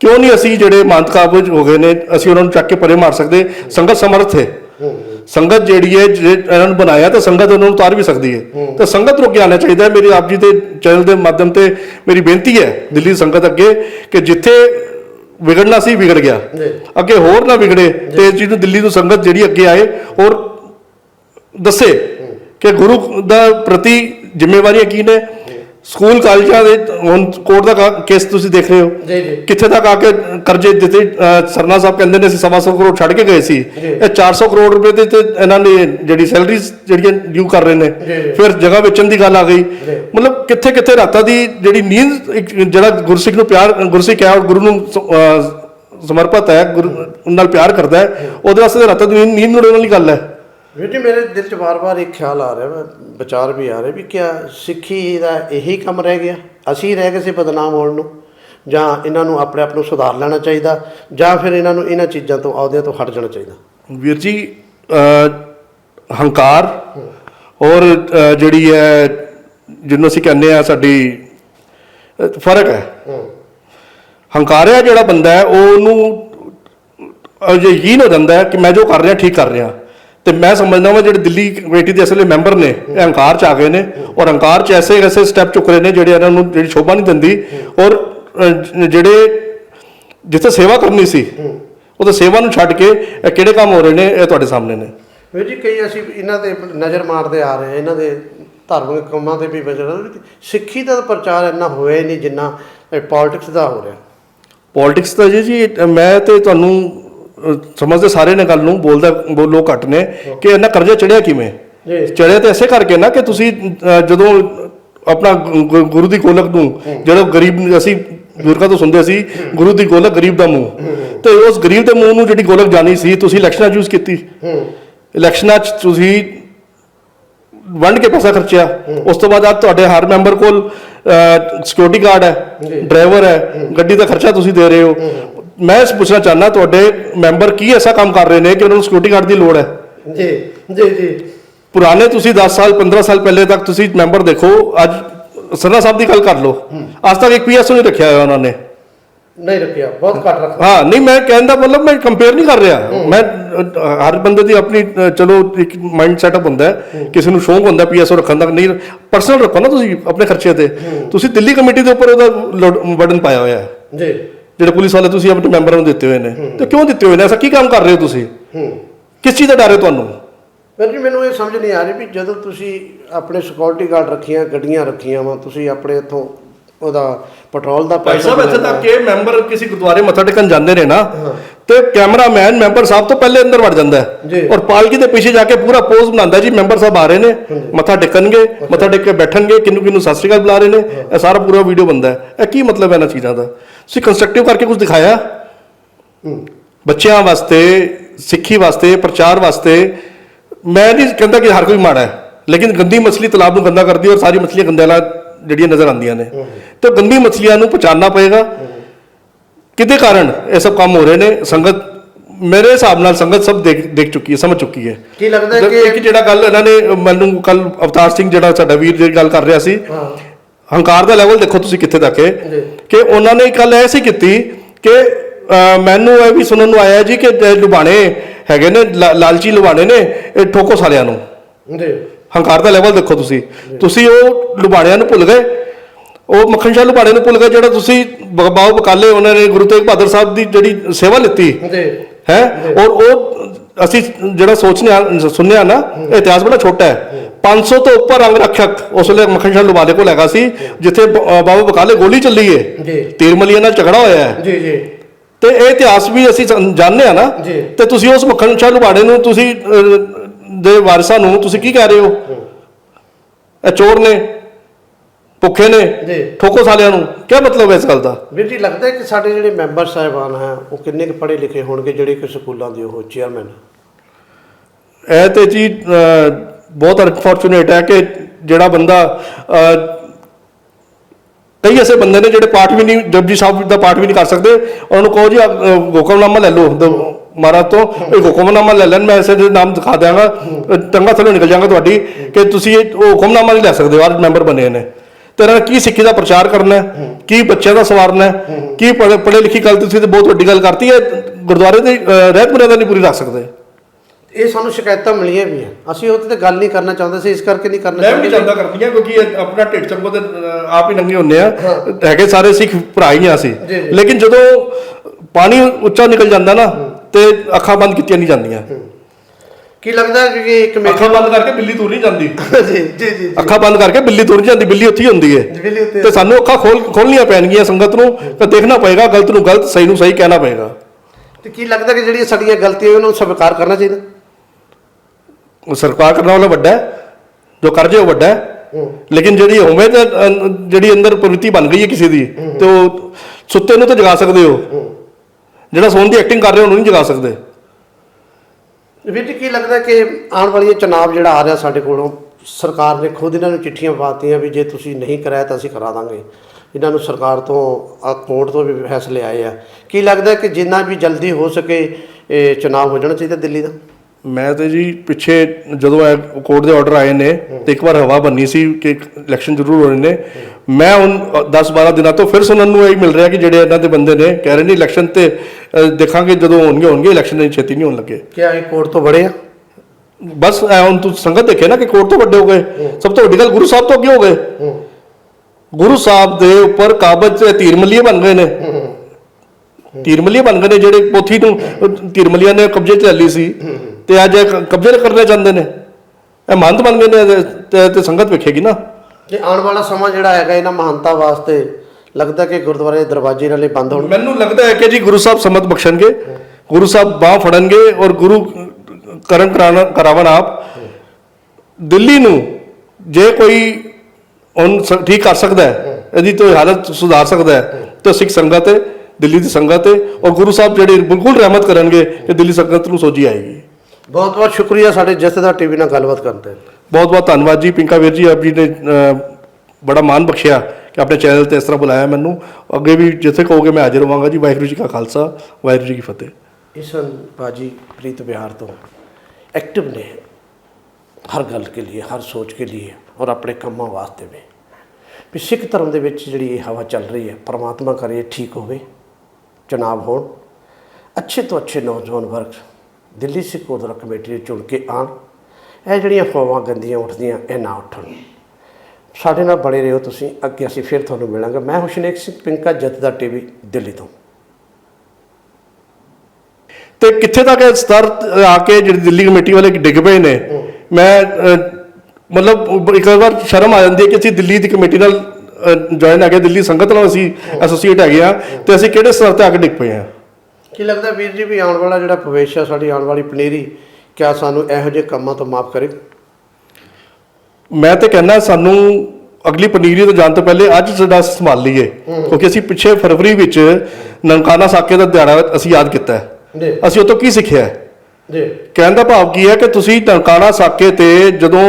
ਕਿਉਂ ਨਹੀਂ ਅਸੀਂ ਜਿਹੜੇ ਮੰਤ ਕਾਬਜ ਹੋ ਗਏ ਨੇ ਅਸੀਂ ਉਹਨਾਂ ਨੂੰ ਚੱਕ ਕੇ ਪਰੇ ਮਾਰ ਸਕਦੇ? ਸੰਗਤ ਸਮਰਥ ਹੈ। ਸੰਗਤ ਜਿਹੜੀ ਹੈ ਜੇ ਇਹਨਾਂ ਨੂੰ ਬਣਾਇਆ ਤਾਂ ਸੰਗਤ ਉਹਨਾਂ ਨੂੰ ਉਤਾਰ ਵੀ ਸਕਦੀ ਹੈ। ਤਾਂ ਸੰਗਤ ਰੁਕ ਕੇ ਆਉਣਾ ਚਾਹੀਦਾ ਹੈ। ਮੇਰੀ ਆਪ ਜੀ ਦੇ ਚੈਨਲ ਦੇ ਮਾਧਿਅਮ ਤੇ ਮੇਰੀ ਬੇਨਤੀ ਹੈ ਦਿੱਲੀ ਸੰਗਤ ਅੱਗੇ ਕਿ ਜਿੱਥੇ ਵਿਗੜਨਾ ਸੀ ਵਿਗੜ ਗਿਆ। ਅੱਗੇ ਹੋਰ ਨਾ ਵਿਗੜੇ। ਤੇ ਇਸ ਚੀਜ਼ ਨੂੰ ਦਿੱਲੀ ਨੂੰ ਸੰਗਤ ਜਿਹੜੀ ਅੱਗੇ ਆਏ ਔਰ ਦੱਸੇ ਕਿ ਗੁਰੂ ਦਾ ਪ੍ਰਤੀ ਜ਼ਿੰਮੇਵਾਰੀਆਂ ਕੀ ਨੇ ਸਕੂਲ ਕਾਲਜਾਂ ਦੇ ਹੁਣ ਕੋਰਟ ਦਾ ਕਾ- ਕੇਸ ਤੁਸੀਂ ਦੇਖ ਰਹੇ ਹੋ। ਜੀ ਜੀ। ਕਿੱਥੇ ਤੱਕ ਆ ਕੇ ਕਰਜ਼ੇ ਦਿੱਤੇ ਸਰਨਾ ਸਾਹਿਬ ਕਹਿੰਦੇ ਨੇ ਅਸੀਂ ਸਵਾ ਸੌ ਕਰੋੜ ਛੱਡ ਕੇ ਗਏ ਸੀ। ਇਹ 400 ਕਰੋੜ ਰੁਪਏ ਦੇ ਤੇ ਇਹਨਾਂ ਨੇ ਜਿਹੜੀ ਸੈਲਰੀਜ਼ ਜਿਹੜੀਆਂ ਡਿਊ ਕਰ ਰਹੇ ਨੇ ਜੀ, ਜੀ। ਫਿਰ ਜਗ੍ਹਾ ਵੇਚਣ ਦੀ ਗੱਲ ਆ ਗਈ। ਮਤਲਬ ਕਿੱਥੇ ਕਿੱਥੇ ਰਾਤਾਂ ਦੀ ਜਿਹੜੀ ਨੀਂਦ ਇੱਕ ਜਿਹੜਾ ਗੁਰਸਿੱਖ ਨੂੰ ਪਿਆਰ ਗੁਰਸਿੱਖ ਹੈ ਔਰ ਗੁਰੂ ਨੂੰ ਸ- ਸਮਰਪਿਤ ਹੈ ਗੁਰੂ ਨਾਲ ਪਿਆਰ ਕਰਦਾ ਹੈ ਉਹਦੇ ਵਾਸਤੇ ਤਾਂ ਰਾਤਾਂ ਦੀ ਨੀਂਦ ਨੀਂਦ ਉਡਾਉਣ ਵਾਲੀ ਗੱਲ ਹੈ। ਵੀਰ ਜੀ ਮੇਰੇ ਦਿਲ 'ਚ ਵਾਰ-ਵਾਰ ਇੱਕ ਖਿਆਲ ਆ ਰਿਹਾ ਵਾ ਵਿਚਾਰ ਵੀ ਆ ਰਿਹਾ ਵੀ ਕਿਆ ਸਿੱਖੀ ਦਾ ਇਹੀ ਕੰਮ ਰਹਿ ਗਿਆ? ਅਸੀਂ ਰਹਿ ਗਏ ਸੀ ਬਦਨਾਮ ਹੋਣ ਨੂੰ। ਜਾਂ ਇਹਨਾਂ ਨੂੰ ਆਪਣੇ ਆਪ ਨੂੰ ਸੁਧਾਰ ਲੈਣਾ ਚਾਹੀਦਾ ਜਾਂ ਫਿਰ ਇਹਨਾਂ ਨੂੰ ਇਹਨਾਂ ਚੀਜ਼ਾਂ ਤੋਂ ਅਹੁਦਿਆਂ ਤੋਂ ਹਟ ਜਾਣਾ ਚਾਹੀਦਾ? ਵੀਰ ਜੀ ਹੰਕਾਰ ਔਰ ਜਿਹੜੀ ਹੈ ਜਿਹਨੂੰ ਅਸੀਂ ਕਹਿੰਦੇ ਆ ਸਾਡੀ ਫ਼ਰਕ ਹੈ। ਹੰਕਾਰਿਆ ਜਿਹੜਾ ਬੰਦਾ ਹੈ ਉਹ ਉਹਨੂੰ ਯਕੀਨ ਹੋ ਜਾਂਦਾ ਹੈ ਕਿ ਮੈਂ ਜੋ ਕਰ ਰਿਹਾ ਠੀਕ ਕਰ ਰਿਹਾ। ਤੇ ਮੈਂ ਸਮਝਦਾ ਹਾਂ ਜਿਹੜੇ ਦਿੱਲੀ ਕਮੇਟੀ ਦੇ ਅਸਲੇ ਮੈਂਬਰ ਨੇ ਇਹ ਹੰਕਾਰ ਚ ਆ ਗਏ ਨੇ ਔਰ ਹੰਕਾਰ ਚ ਐਸੇ ਐਸੇ ਸਟੈਪ ਚੁੱਕ ਰਹੇ ਨੇ ਜਿਹੜੇ ਇਹਨਾਂ ਨੂੰ ਜਿਹੜੀ ਸ਼ੋਭਾ ਨਹੀਂ ਦਿੰਦੀ ਔਰ ਜਿਹੜੇ ਜਿੱਥੇ ਸੇਵਾ ਕਰਨੀ ਸੀ ਉਹ ਤਾਂ ਸੇਵਾ ਨੂੰ ਛੱਡ ਕੇ ਇਹ ਕਿਹੜੇ ਕੰਮ ਹੋ ਰਹੇ ਨੇ ਇਹ ਤੁਹਾਡੇ ਸਾਹਮਣੇ ਨੇ। ਵੀਰ ਜੀ ਕਈ ਅਸੀਂ ਇਹਨਾਂ ਦੇ ਨਜ਼ਰ ਮਾਰਦੇ ਆ ਰਹੇ ਹਾਂ ਇਹਨਾਂ ਦੇ ਧਾਰਮਿਕ ਕੰਮਾਂ ਤੇ ਵੀ ਵਜਰ ਸਿੱਖੀ ਦਾ ਪ੍ਰਚਾਰ ਇੰਨਾ ਹੋਇਆ ਨਹੀਂ ਜਿੰਨਾ ਪੋਲਿਟਿਕਸ ਦਾ ਹੋ ਰਿਹਾ। ਪੋਲਿਟਿਕਸ ਤਾਂ ਜੀ ਜੀ ਮੈਂ ਤੇ ਤੁਹਾਨੂੰ ਸਮਝਦੇ ਸਾਰੇ ਨੇ ਗੱਲ ਨੂੰ ਬੋਲਦਾ ਬੋਲ ਲੋਕ ਘੱਟ ਨੇ ਕਿ ਇਹਨਾਂ ਕਰਜ਼ਾ ਚੜਿਆ ਕਿਵੇਂ? ਜੀ ਚੜਿਆ ਤੇ ਐਸੇ ਕਰਕੇ ਨਾ ਕਿ ਤੁਸੀਂ ਜਦੋਂ ਆਪਣਾ ਗੁਰੂ ਦੀ ਗੋਲਕ ਨੂੰ ਜਿਹੜਾ ਗਰੀਬ ਅਸੀਂ ਬਜ਼ੁਰਗਾਂ ਤੋਂ ਸੁਣਦੇ ਸੀ ਗੁਰੂ ਦੀ ਗੋਲਕ ਗਰੀਬ ਦਾ ਮੂੰਹ। ਤੇ ਉਸ ਗਰੀਬ ਦੇ ਮੂੰਹ ਨੂੰ ਜਿਹੜੀ ਗੋਲਕ ਜਾਣੀ ਸੀ ਤੁਸੀਂ ਇਲੈਕਸ਼ਨਾਂ ਯੂਜ਼ ਕੀਤੀ। ਹੂੰ। ਇਲੈਕਸ਼ਨਾਂ 'ਚ ਤੁਸੀਂ ਵੰਡ ਕੇ ਪੈਸਾ ਖਰਚਿਆ। ਉਸ ਤੋਂ ਬਾਅਦ ਅੱਜ ਤੁਹਾਡੇ ਹਰ ਮੈਂਬਰ ਕੋਲ ਸਿਕਿਉਰਿਟੀ ਗਾਰਡ। ਹੈ ਡਰਾਈਵਰ ਹੈ ਗੱਡੀ ਦਾ ਖਰਚਾ ਤੁਸੀਂ ਦੇ ਰਹੇ ਹੋ। ਮੈਂ ਇਸ ਪੁੱਛਣਾ ਚਾਹਨਾ ਤੁਹਾਡੇ ਮੈਂਬਰ ਕੀ ਐਸਾ ਕੰਮ ਕਰ ਰਹੇ ਨੇ ਕਿ ਉਹਨਾਂ ਨੂੰ ਸਿਕਿਉਰਿਟੀ ਗਾਰਡ ਦੀ ਲੋੜ ਹੈ? ਜੀ ਜੀ ਜੀ। ਪੁਰਾਣੇ ਤੁਸੀਂ 10 ਸਾਲ 15 ਸਾਲ ਪਹਿਲੇ ਤੱਕ ਤੁਸੀਂ ਮੈਂਬਰ ਦੇਖੋ ਅੱਜ ਸਰਨਾ ਸਾਹਿਬ ਦੀ ਗੱਲ ਕਰ ਲਓ। ਅੱਜ ਤੱਕ ਇੱਕ ਪੀਐਸਓ ਨਹੀਂ ਰੱਖਿਆ ਹੋਇਆ ਉਹਨਾਂ ਨੇ। ਨਹੀਂ ਰੱਖਿਆ ਬਹੁਤ ਘੱਟ ਰੱਖਿਆ। ਹਾਂ ਨਹੀਂ ਮੈਂ ਕਹਿਣ ਦਾ ਮਤਲਬ ਮੈਂ ਕੰਪੇਅਰ ਨਹੀਂ ਕਰ ਰਿਹਾ। ਮੈਂ ਹਰ ਬੰਦੇ ਦੀ ਆਪਣੀ ਚਲੋ ਇੱਕ ਮਾਈਂਡ ਸੈਟਅਪ ਹੁੰਦਾ ਹੈ। ਕਿਸੇ ਨੂੰ ਸ਼ੌਂਕ ਹੁੰਦਾ ਪੀਐਸਓ ਰੱਖਣ ਦਾ ਨਹੀਂ ਪਰਸਨਲ ਰੱਖੋ ਨਾ ਤੁਸੀਂ ਆਪਣੇ ਖਰਚੇ ਤੇ। ਤੁਸੀਂ ਦਿੱਲੀ ਕਮੇਟੀ ਦੇ ਉੱਪਰ ਉਹਦਾ ਬਰਡਨ ਪਾਇਆ ਹੋਇਆ ਹੈ। ਜੀ। ਜਿਹੜੇ ਪੁਲਿਸ ਵਾਲੇ ਤੁਸੀਂ ਆਪਣੇ ਮੈਂਬਰਾਂ ਨੂੰ ਦਿੱਤੇ ਹੋਏ ਨੇ ਤੇ ਕਿਉਂ ਦਿੱਤੇ ਹੋਏ ਨੇ? ਐਸਾ ਕੀ ਕੰਮ ਕਰ ਰਹੇ ਹੋ ਤੁਸੀਂ? ਹੂੰ। ਕਿਸ ਚੀਜ਼ ਦਾ ਡਰ ਹੈ ਤੁਹਾਨੂੰ? ਜੀ ਮੈਨੂੰ ਇਹ ਸਮਝ ਨਹੀਂ ਆ ਰਹੀ ਵੀ ਜਦੋਂ ਤੁਸੀਂ ਆਪਣੇ ਸਿਕਿਉਰਿਟੀ ਗਾਰਡ ਰੱਖੀਆਂ ਗੱਡੀਆਂ ਰੱਖੀਆਂ ਵਾ ਤੁਸੀਂ ਆਪਣੇ ਇੱਥੋਂ ਉਹਦਾ ਪੈਟਰੋਲ ਦਾ ਭਾਈ ਸਾਹਿਬ ਇੱਥੇ। ਤੱਕ ਕਿ ਮੈਂਬਰ ਕਿਸੇ ਗੁਰਦੁਆਰੇ ਮੱਥਾ ਟੇਕਣ ਜਾਂਦੇ ਨੇ ਨਾ ਤੇ ਕੈਮਰਾਮੈਨ ਮੈਂਬਰ ਸਾਹਿਬ ਤੋਂ ਪਹਿਲੇ ਅੰਦਰ ਵੜ ਜਾਂਦਾ। ਹੈ। ਔਰ ਪਾਲਕੀ ਦੇ ਪਿੱਛੇ ਜਾ ਕੇ ਪੂਰਾ ਪੋਜ਼ ਬਣਾਉਂਦਾ ਜੀ ਮੈਂਬਰ ਸਾਹਿਬ ਆ ਰਹੇ ਨੇ ਮੱਥਾ ਟੇਕਣਗੇ ਮੱਥਾ ਟੇਕ ਕੇ ਬੈਠਣਗੇ ਕਿੰਨੂੰ ਕਿੰਨੂੰ ਸਤਿ ਸ਼੍ਰੀ ਅਕਾਲ ਬੁਲਾ ਰਹੇ ਨੇ ਇਹ ਸਾਰਾ ਪੂਰਾ ਵੀਡੀਓ ਬੰਦਾ ਹੈ। ਇਹ ਕੀ ਮਤਲਬ ਹੈ ਇਹਨਾਂ ਚੀਜ਼ਾਂ ਦਾ? ਤੁਸੀਂ ਕੰਸਟਰਕਟਿਵ ਕਰਕੇ ਕੁਝ ਦਿਖਾਇਆ? ਬੱਚਿਆਂ ਵਾਸਤੇ ਸਿੱਖੀ ਵਾਸਤੇ ਪ੍ਰਚਾਰ ਵਾਸਤੇ ਮੈਂ ਨਹੀਂ ਕਹਿੰਦਾ ਕਿ ਹਰ ਕੋਈ ਮਾੜਾ ਹੈ ਲੇਕਿਨ ਗੰਦੀ ਮਛਲੀ ਤਲਾਬ ਨੂੰ ਗੰਦਾ ਕਰਦੀ ਔਰ ਸਾਰੀ ਮਛਲੀਆਂ ਗੰਦੇ ਨਾਲ ਜਿਹੜੀਆਂ ਨਜ਼ਰ ਆਉਂਦੀਆਂ ਨੇ। ਤੇ ਗੰਦੀ ਮਛਲੀਆਂ ਨੂੰ ਪਛਾਣਨਾ ਪਏਗਾ। ਕਿਹਦੇ ਕਾਰਨ ਇਹ ਸਭ ਕੰਮ ਹੋ ਰਹੇ ਨੇ? ਸੰਗਤ ਮੇਰੇ ਹਿਸਾਬ ਨਾਲ ਸੰਗਤ ਸਭ ਦੇਖ ਦੇਖ ਚੁੱਕੀ ਹੈ ਸਮਝ ਚੁੱਕੀ ਹੈ। ਕੀ ਲੱਗਦਾ ਹੈ ਕਿ ਜਿਹੜਾ ਗੱਲ ਇਹਨਾਂ ਨੇ ਮੈਨੂੰ ਕੱਲ ਅਵਤਾਰ ਸਿੰਘ ਜਿਹੜਾ ਸਾਡਾ ਵੀਰ ਜਿਹੜੀ ਗੱਲ ਕਰ ਰਿਹਾ ਸੀ ਹੰਕਾਰ ਦਾ ਲੈਵਲ ਦੇਖੋ ਤੁਸੀਂ ਕਿੱਥੇ ਤੱਕ ਹੈ। ਕਿ ਉਹਨਾਂ ਨੇ ਕੱਲ ਐਸੀ ਕੀਤੀ ਕਿ ਮੈਨੂੰ ਇਹ ਵੀ ਸੁਣਨ ਨੂੰ ਆਇਆ ਜੀ ਕਿ ਲੁਬਾਣੇ ਹੈਗੇ ਨੇ ਲਾਲਚੀ ਲੁਬਾਣੇ ਨੇ ਇਹ ਠੋਕੋ ਸਾਲਿਆਂ ਨੂੰ। ਜੀ। ਹੰਕਾਰ ਦਾ ਲੈਵਲ ਦੇਖੋ ਤੁਸੀਂ। ਤੁਸੀਂ ਉਹ ਲੁਬਾਣਿਆਂ ਨੂੰ ਭੁੱਲ ਗਏ। ਉਹ ਮੱਖਣ ਸ਼ਾਹ ਲੁਬਾਣੇ ਨੂੰ ਭੁੱਲ ਗਏ ਜਿਹੜਾ ਤੁਸੀਂ ਬਾਉ ਬਕਾਲੇ ਉਹਨਾਂ ਨੇ ਗੁਰੂ ਤੇਗ ਬਹਾਦਰ ਸਾਹਿਬ ਦੀ ਜਿਹੜੀ ਸੇਵਾ ਲਿੱਤੀ। ਜੀ। ਹੈ? ਔਰ ਉਹ ਅਸੀਂ ਜਿਹੜਾ ਸੋਚਨੇ ਸੁਣਿਆ ਨਾ ਇਤਿਹਾਸ ਬੜਾ ਛੋਟਾ ਹੈ। 500 ਤੋਂ ਉੱਪਰ ਅੰਗ ਰੱਖਿਅਕ ਉਸ ਵੇਲੇ ਮੱਖਣ ਸ਼ਾਹ ਲੁਬਾਲੇ ਕੋਲ ਹੈਗਾ ਸੀ ਜਿੱਥੇ ਬਾਬਾ ਬਕਾਲੇ ਗੋਲੀ ਚੱਲੀ ਜੀ। ਹੈ ਤੀਰਮਲੀਆਂ ਨਾਲ ਝਗੜਾ ਹੋਇਆ ਹੈ। ਜੀ ਜੀ। ਤੇ ਇਹ ਇਤਿਹਾਸ ਵੀ ਅਸੀਂ ਜਾਣ- ਜਾਣਦੇ ਆ ਨਾ। ਜੀ। ਤੇ ਤੁਸੀਂ ਉਸ ਮੱਖਣ ਸ਼ਾਹ ਲੁਬਾੜੇ ਨੂੰ ਤੁਸੀਂ ਦੇ ਵਾਰਿਸਾਂ ਨੂੰ ਤੁਸੀਂ ਕੀ ਕਹਿ ਰਹੇ ਹੋ? ਇਹ ਚੋਰ ਨੇ ਭੁੱਖੇ ਨੇ ਜੀ। ਠੋਕੋ ਸਾਲਿਆਂ ਨੂੰ। ਕੀ ਮਤਲਬ ਹੈ ਇਸ ਗੱਲ ਦਾ? ਵੀਰ ਜੀ ਲੱਗਦਾ ਹੈ ਕਿ ਸਾਡੇ ਜਿਹੜੇ ਮੈਂਬਰ ਸਾਹਿਬਾਨ ਹੈ ਉਹ ਕਿੰਨੇ ਕੁ ਪੜ੍ਹੇ ਲਿਖੇ ਹੋਣਗੇ ਜਿਹੜੇ ਕਿ ਸਕੂਲਾਂ ਦੇ ਉਹ ਚੇਅਰਮੈਨ ਇਹ ਤੇ ਜੀ ਬਹੁਤ ਅਨਫੋਰਚੂਨੇਟ ਹੈ ਕਿ ਜਿਹੜਾ ਬੰਦਾ ਕਈ ਐਸੇ ਬੰਦੇ ਨੇ ਜਿਹੜੇ ਪਾਠ ਵੀ ਨਹੀਂ ਜਪਜੀ ਸਾਹਿਬ ਦਾ ਪਾਠ ਵੀ ਨਹੀਂ ਕਰ ਸਕਦੇ। ਉਹਨਾਂ ਨੂੰ ਕਹੋ ਜੀ ਆਪ, ਹੁਕਮਨਾਮਾ ਲੈ ਲਓ ਮਹਾਰਾਜ ਤੋਂ। ਇਹ ਹੁਕਮਨਾਮਾ ਲੈ ਲੈਣ ਮੈਂ ਐਸੇ ਦੇ ਨਾਮ ਦਿਖਾ ਦਿਆਂਗਾ। ਚੰਗਾ ਟੰਗਾ ਥੱਲੋਂ ਨਿਕਲ ਜਾਵਾਂਗਾ ਤੁਹਾਡੀ ਕਿ ਤੁਸੀਂ ਇਹ ਹੁਕਮਨਾਮਾ ਨਹੀਂ ਲੈ ਸਕਦੇ ਅੱਜ ਮੈਂਬਰ ਬਣੇ ਨੇ। ਤੇ ਇਹਨਾਂ ਨੇ ਕੀ ਸਿੱਖੀ ਦਾ ਪ੍ਰਚਾਰ ਕਰਨਾ ਹੈ? ਕੀ ਬੱਚਿਆਂ ਦਾ ਸਵਾਰਨਾ ਹੈ? ਕੀ ਪੜ੍ਹੇ ਪੜ੍ਹੇ ਲਿਖੀ ਗੱਲ ਤੁਸੀਂ ਤੇ ਬਹੁਤ ਵੱਡੀ ਗੱਲ ਕਰਤੀ ਹੈ ਗੁਰਦੁਆਰੇ ਦੇ ਅਹ, ਰਹਿਤ ਮਰਿਆਦਾ ਨਹੀਂ ਪੂਰੀ ਰੱਖ ਸਕਦੇ। ਇਹ ਸਾਨੂੰ ਸ਼ਿਕਾਇਤਾਂ ਮਿਲੀਆਂ ਵੀ ਹੈ ਅਸੀਂ ਉਹਦੇ ਤੇ ਗੱਲ ਨਹੀਂ ਕਰਨਾ ਚਾਹੁੰਦੇ ਸੀ ਇਸ ਕਰਕੇ ਨਹੀਂ ਕਰਨਾ ਮੈਂ ਵੀ ਚਾਹੁੰਦੇ ਚਾਹੁੰਦਾ ਕਰਨੀਆਂ ਕਿਉਂਕਿ ਇਹ ਆਪਣਾ ਢਿੱਡ ਚੰਗੋ ਤੇ ਆਪ ਹੀ ਨੰਗੇ ਹੁੰਨੇ ਆ। ਹੈਗੇ ਸਾਰੇ ਸਿੱਖ ਭਰਾ ਹੀ ਆ ਅਸੀਂ। ਲੇਕਿਨ ਜਦੋਂ ਪਾਣੀ ਉੱਚਾ ਨਿਕਲ ਜਾਂਦਾ ਨਾ ਤੇ ਅੱਖਾਂ ਬੰਦ ਕੀਤੀਆਂ ਨਹੀਂ ਜਾਂਦੀਆਂ। ਕੀ ਲੱਗਦਾ ਕਿ ਇਹ ਕਮੇਟੀ ਅੱਖਾਂ ਬੰਦ ਕਰਕੇ ਬਿੱਲੀ ਤੁਰ ਨਹੀਂ ਜਾਂਦੀ। ਜੀ ਜੀ ਜੀ ਅੱਖਾਂ ਬੰਦ ਕਰਕੇ ਬਿੱਲੀ ਤੁਰ ਨਹੀਂ ਜਾਂਦੀ ਬਿੱਲੀ ਉੱਥੇ ਹੀ ਹੁੰਦੀ ਹੈ। ਤੇ ਸਾਨੂੰ ਅੱਖਾਂ ਖੋਲ ਖੋਲਣੀਆਂ ਪੈਣਗੀਆਂ ਸੰਗਤ ਨੂੰ ਤੇ ਦੇਖਣਾ ਪਏਗਾ ਗਲਤ ਨੂੰ ਗਲਤ ਸਹੀ ਨੂੰ ਸਹੀ ਕਹਿਣਾ ਪਏਗਾ। ਤੇ ਕੀ ਲੱਗਦਾ ਕਿ ਜਿਹੜੀਆਂ ਸਾਡੀਆਂ ਗਲਤੀਆਂ ਉਹਨਾਂ ਨੂੰ ਸਵੀਕਾਰ ਕਰਨਾ ਚਾਹੀਦਾ? ਉਹ ਸਰਕਾਰ ਕਰਨ ਵਾਲਾ ਵੱਡਾ ਹੈ ਜੋ ਕਰ ਜੇ ਉਹ ਵੱਡਾ ਹੈ। ਲੇਕਿਨ ਜਿਹੜੀ ਉਵੇਂ ਤੇ ਜਿਹੜੀ ਅੰਦਰ ਪ੍ਰਵਿਰਤੀ ਬਣ ਗਈ ਹੈ ਕਿਸੇ ਦੀ ਤੇ ਉਹ ਸੁੱਤੇ ਨੂੰ ਤਾਂ ਜਗਾ ਸਕਦੇ ਹੋ। ਜਿਹੜਾ ਸੌਣ ਦੀ ਐਕਟਿੰਗ ਕਰ ਰਿਹਾ ਉਹਨੂੰ ਨਹੀਂ ਜਗਾ ਸਕਦੇ। ਵੀਰ ਜੀ ਕੀ ਲੱਗਦਾ ਕਿ ਆਉਣ ਵਾਲੀ ਚੁਣਾਵ ਜਿਹੜਾ ਆ ਰਿਹਾ ਸਾਡੇ ਕੋਲੋਂ ਸਰਕਾਰ ਨੇ ਖੁਦ ਇਹਨਾਂ ਨੂੰ ਚਿੱਠੀਆਂ ਪਾਤੀਆਂ ਵੀ ਜੇ ਤੁਸੀਂ ਨਹੀਂ ਕਰਾਇਆ ਤਾਂ ਅਸੀਂ ਕਰਾ ਦਾਂਗੇ। ਇਹਨਾਂ ਨੂੰ ਸਰਕਾਰ ਤੋਂ ਆ ਕੋਰਟ ਤੋਂ ਵੀ ਫੈਸਲੇ ਆਏ ਆ। ਕੀ ਲੱਗਦਾ ਕਿ ਜਿੰਨਾ ਵੀ ਜਲਦੀ ਹੋ ਸਕੇ ਇਹ ਚੁਣਾਵ ਹੋ ਜਾਣਾ ਚਾਹੀਦਾ ਦਿੱਲੀ ਦਾ? ਮੈਂ ਤੇ ਜੀ ਪਿੱਛੇ ਜਦੋਂ ਇਹ ਕੋਰਟ ਦੇ ਆਰਡਰ ਆਏ ਨੇ ਤੇ ਇੱਕ ਵਾਰ ਹਵਾ ਬੰਨੀ ਸੀ ਕਿ ਇਲੈਕਸ਼ਨ ਜ਼ਰੂਰ ਹੋਣੇ ਨੇ ਮੈਂ ਹੁਣ 10 12 ਦਿਨਾਂ ਤੋਂ ਫਿਰ ਸੁਣਨ ਨੂੰ ਇਹ ਮਿਲ ਰਿਹਾ ਕਿ ਜਿਹੜੇ ਇਹਨਾਂ ਦੇ ਬੰਦੇ ਨੇ ਕਹਿ ਰਹੇ ਨੇ ਇਲੈਕਸ਼ਨ ਤੇ ਦੇਖਾਂਗੇ ਜਦੋਂ ਹੋਣਗੇ ਹੋਣਗੇ ਇਲੈਕਸ਼ਨ ਨਹੀਂ ਛੇਤੀ ਨਹੀਂ ਹੋਣ ਲੱਗੇ। ਕੀ ਇਹ ਕੋਰਟ ਤੋਂ ਬੜੇ ਆ? ਬਸ ਹੁਣ ਤੂੰ ਸੰਗਤ ਦੇਖੇ ਨਾ ਕਿ ਕੋਰਟ ਤੋਂ ਵੱਡੇ ਹੋ ਗਏ। ਸਭ ਤੋਂ ਵੱਡੀ ਗੱਲ ਗੁਰੂ ਸਾਹਿਬ ਤੋਂ ਅੱਗੇ ਹੋ ਗਏ। ਗੁਰੂ ਸਾਹਿਬ ਦੇ ਉੱਪਰ ਕਾਬਜ ਤੇ ਤੀਰਮਲੀਏ ਬਣ ਗਏ ਨੇ। ਤੀਰਮਲੀਏ ਬਣ ਗਏ ਨੇ ਜਿਹੜੇ ਪੋਥੀ ਨੂੰ ਤੀਰਮਲੀਆਂ ਨੇ ਕਬਜ਼ੇ 'ਚ ਲੈ ਲਈ ਸੀ। ਤੇ ਅੱਜ ਇਹ ਕਬਜ਼ੇ ਕਰਨੇ ਚਾਹੁੰਦੇ ਨੇ। ਇਹ ਮਹੰਤ ਬਣ ਗਏ ਨੇ ਤੇ- ਤੇ- ਤੇ ਸੰਗਤ ਵੇਖੇਗੀ ਨਾ। ਕਿ ਆਉਣ ਵਾਲਾ ਸਮਾਂ ਜਿਹੜਾ ਹੈਗਾ ਇਹਨਾਂ ਮਹਾਨਤਾ ਵਾਸਤੇ ਲੱਗਦਾ ਕਿ ਗੁਰਦੁਆਰੇ ਦੇ ਦਰਵਾਜ਼ੇ ਨਾਲੇ ਬੰਦ ਹੋਣ ਮੈਨੂੰ ਲੱਗਦਾ ਹੈ ਕਿ ਜੀ ਗੁਰੂ ਸਾਹਿਬ ਸਮਤ ਬਖਸ਼ਣਗੇ ਗੁਰੂ ਸਾਹਿਬ ਬਾਹ ਫੜਨਗੇ ਔਰ ਗੁਰੂ ਕਰਨ ਕਰਾਣਾ ਕਰਾਵਣ ਆਪ। ਦਿੱਲੀ ਨੂੰ ਜੇ ਕੋਈ ਹੁਣ ਸ- ਠੀਕ ਕਰ ਸਕਦਾ ਹੈ ਇਹਦੀ ਤੋਂ ਹਾਲਤ ਸੁਧਾਰ ਸਕਦਾ ਹੈ ਤਾਂ ਸਿੱਖ ਸੰਗਤ ਹੈ ਦਿੱਲੀ ਦੀ ਸੰਗਤ ਹੈ ਔਰ ਗੁਰੂ ਸਾਹਿਬ ਜਿਹੜੇ ਬਿਲਕੁਲ ਰਹਿਮਤ ਕਰਨਗੇ ਕਿ ਦਿੱਲੀ ਸੰਗਤ ਨੂੰ ਸੋਝੀ ਆਏਗੀ। ਬਹੁਤ ਬਹੁਤ ਸ਼ੁਕਰੀਆ ਸਾਡੇ ਜਥੇਦਾਰ ਟੀਵੀ ਨਾਲ ਗੱਲਬਾਤ ਕਰਨ 'ਤੇ। ਬਹੁਤ ਬਹੁਤ ਧੰਨਵਾਦ ਜੀ ਪਿੰਕਾ ਵੀਰ ਜੀ ਆਪ ਜੀ ਨੇ ਬੜਾ ਮਾਣ ਬਖਸ਼ਿਆ ਕਿ ਆਪਣੇ ਚੈਨਲ ਤੇ ਇਸ ਤਰ੍ਹਾਂ ਬੁਲਾਇਆ ਮੈਨੂੰ। ਅੱਗੇ ਵੀ ਜਿੱਥੇ ਕਹੋਗੇ ਮੈਂ ਹਾਜ਼ਰ ਹੋਵਾਂਗਾ ਜੀ। ਵਾਹਿਗੁਰੂ ਜੀ ਕਾ ਖਾਲਸਾ ਵਾਹਿਗੁਰੂ ਜੀ ਕੀ ਫਤਿਹ। ਇਸਨ ਬਾਜੀ ਪ੍ਰੀਤ ਵਿਹਾਰ ਤੋਂ ਐਕਟਿਵ ਨੇ ਹਰ ਗੱਲ ਕੇ ਲਈ ਹਰ ਸੋਚ ਕੇ ਲਈ ਔਰ ਆਪਣੇ ਕੰਮਾਂ ਵਾਸਤੇ ਵੀ। ਵੀ ਸਿੱਖ ਧਰਮ ਦੇ ਵਿੱਚ ਜਿਹੜੀ ਇਹ ਹਵਾ ਚੱਲ ਰਹੀ ਹੈ ਪਰਮਾਤਮਾ ਕਰੇ ਠੀਕ ਹੋਵੇ ਜਨਾਬ ਹੋਣ ਅੱਛੇ ਤੋਂ ਅੱਛੇ ਨੌਜਵਾਨ ਵਰਗ ਦਿੱਲੀ ਸਿੱਖ ਗੁਰਦੁਆਰਾ ਕਮੇਟੀ ਦੇ ਚੁਣ ਕੇ ਆਣ ਇਹ ਜਿਹੜੀਆਂ ਫੌਵਾਂ ਗੰਦੀਆਂ ਉੱਠਦੀਆਂ ਇਹ ਨਾ ਉੱਠਣ। ਸਾਡੇ ਨਾਲ ਬੜੇ ਰਹੋ ਤੁਸੀਂ ਅੱਗੇ ਅਸੀਂ ਫਿਰ ਤੁਹਾਨੂੰ ਮਿਲਾਂਗੇ। ਮੈਂ ਹੁਸ਼ਨੇਕ ਸਿੰਘ ਪਿੰਕਾ ਜਥੇਦਾਰ ਟੀਵੀ ਦਿੱਲੀ ਤੋਂ। ਤੇ ਕਿੱਥੇ ਤੱਕ ਇਹ ਸਤਰ ਆ ਕੇ ਜਿਹੜੀ ਦਿੱਲੀ ਕਮੇਟੀ ਵਾਲੇ ਡਿੱਗ ਪਏ ਨੇ? ਮੈਂ ਮਤਲਬ ਇੱਕ ਵਾਰ ਸ਼ਰਮ ਆ ਜਾਂਦੀ ਹੈ ਕਿ ਅਸੀਂ ਦਿੱਲੀ ਦੀ ਕਮੇਟੀ ਨਾਲ ਜੁਆਇਨ ਆ ਗਏ ਦਿੱਲੀ ਸੰਗਤ ਨਾਲ ਅਸੀਂ ਐਸੋਸੀਏਟ ਹੈਗੇ ਆ। ਤੇ ਅਸੀਂ ਕਿਹੜੇ ਸਤਰ ਤੇ ਆ ਕੇ ਡਿੱਗ ਪਏ ਆ? ਕੀ ਲੱਗਦਾ ਵੀਰ ਜੀ ਵੀ ਆਉਣ ਵਾਲਾ ਜਿਹੜਾ ਭਵਿੱਖ ਆ ਸਾਡੀ ਆਉਣ ਵਾਲੀ ਪਨੀਰੀ ਕਿਆ ਸਾਨੂੰ ਇਹੋ ਜਿਹੇ ਕੰਮਾਂ ਤੋਂ ਮਾਫ ਕਰੇ? ਮੈਂ ਤੇ ਕਹਿੰਦਾ ਸਾਨੂੰ ਅਗਲੀ ਪਨੀਰੀ ਤੋਂ ਜਾਣ ਤੋਂ ਪਹਿਲੇ ਅੱਜ ਸਾਡਾ ਸੰਭਾਲ ਲਈਏ ਕਿਉਂਕਿ ਅਸੀਂ ਪਿੱਛੇ ਫਰਵਰੀ ਵਿੱਚ ਨਨਕਾਣਾ ਸਾਕੇ ਦਾ ਦਿਹਾੜਾ ਅਸੀਂ ਯਾਦ ਕੀਤਾ ਹੈ। ਅਸੀਂ ਉਹ ਤੋਂ ਕੀ ਸਿੱਖਿਆ ਹੈ? ਜੀ। ਕਹਿਣ ਦਾ ਭਾਵ ਕੀ ਹੈ ਕਿ ਤੁਸੀਂ ਟਨਕਾਣਾ ਸਾਕੇ ਤੇ ਜਦੋਂ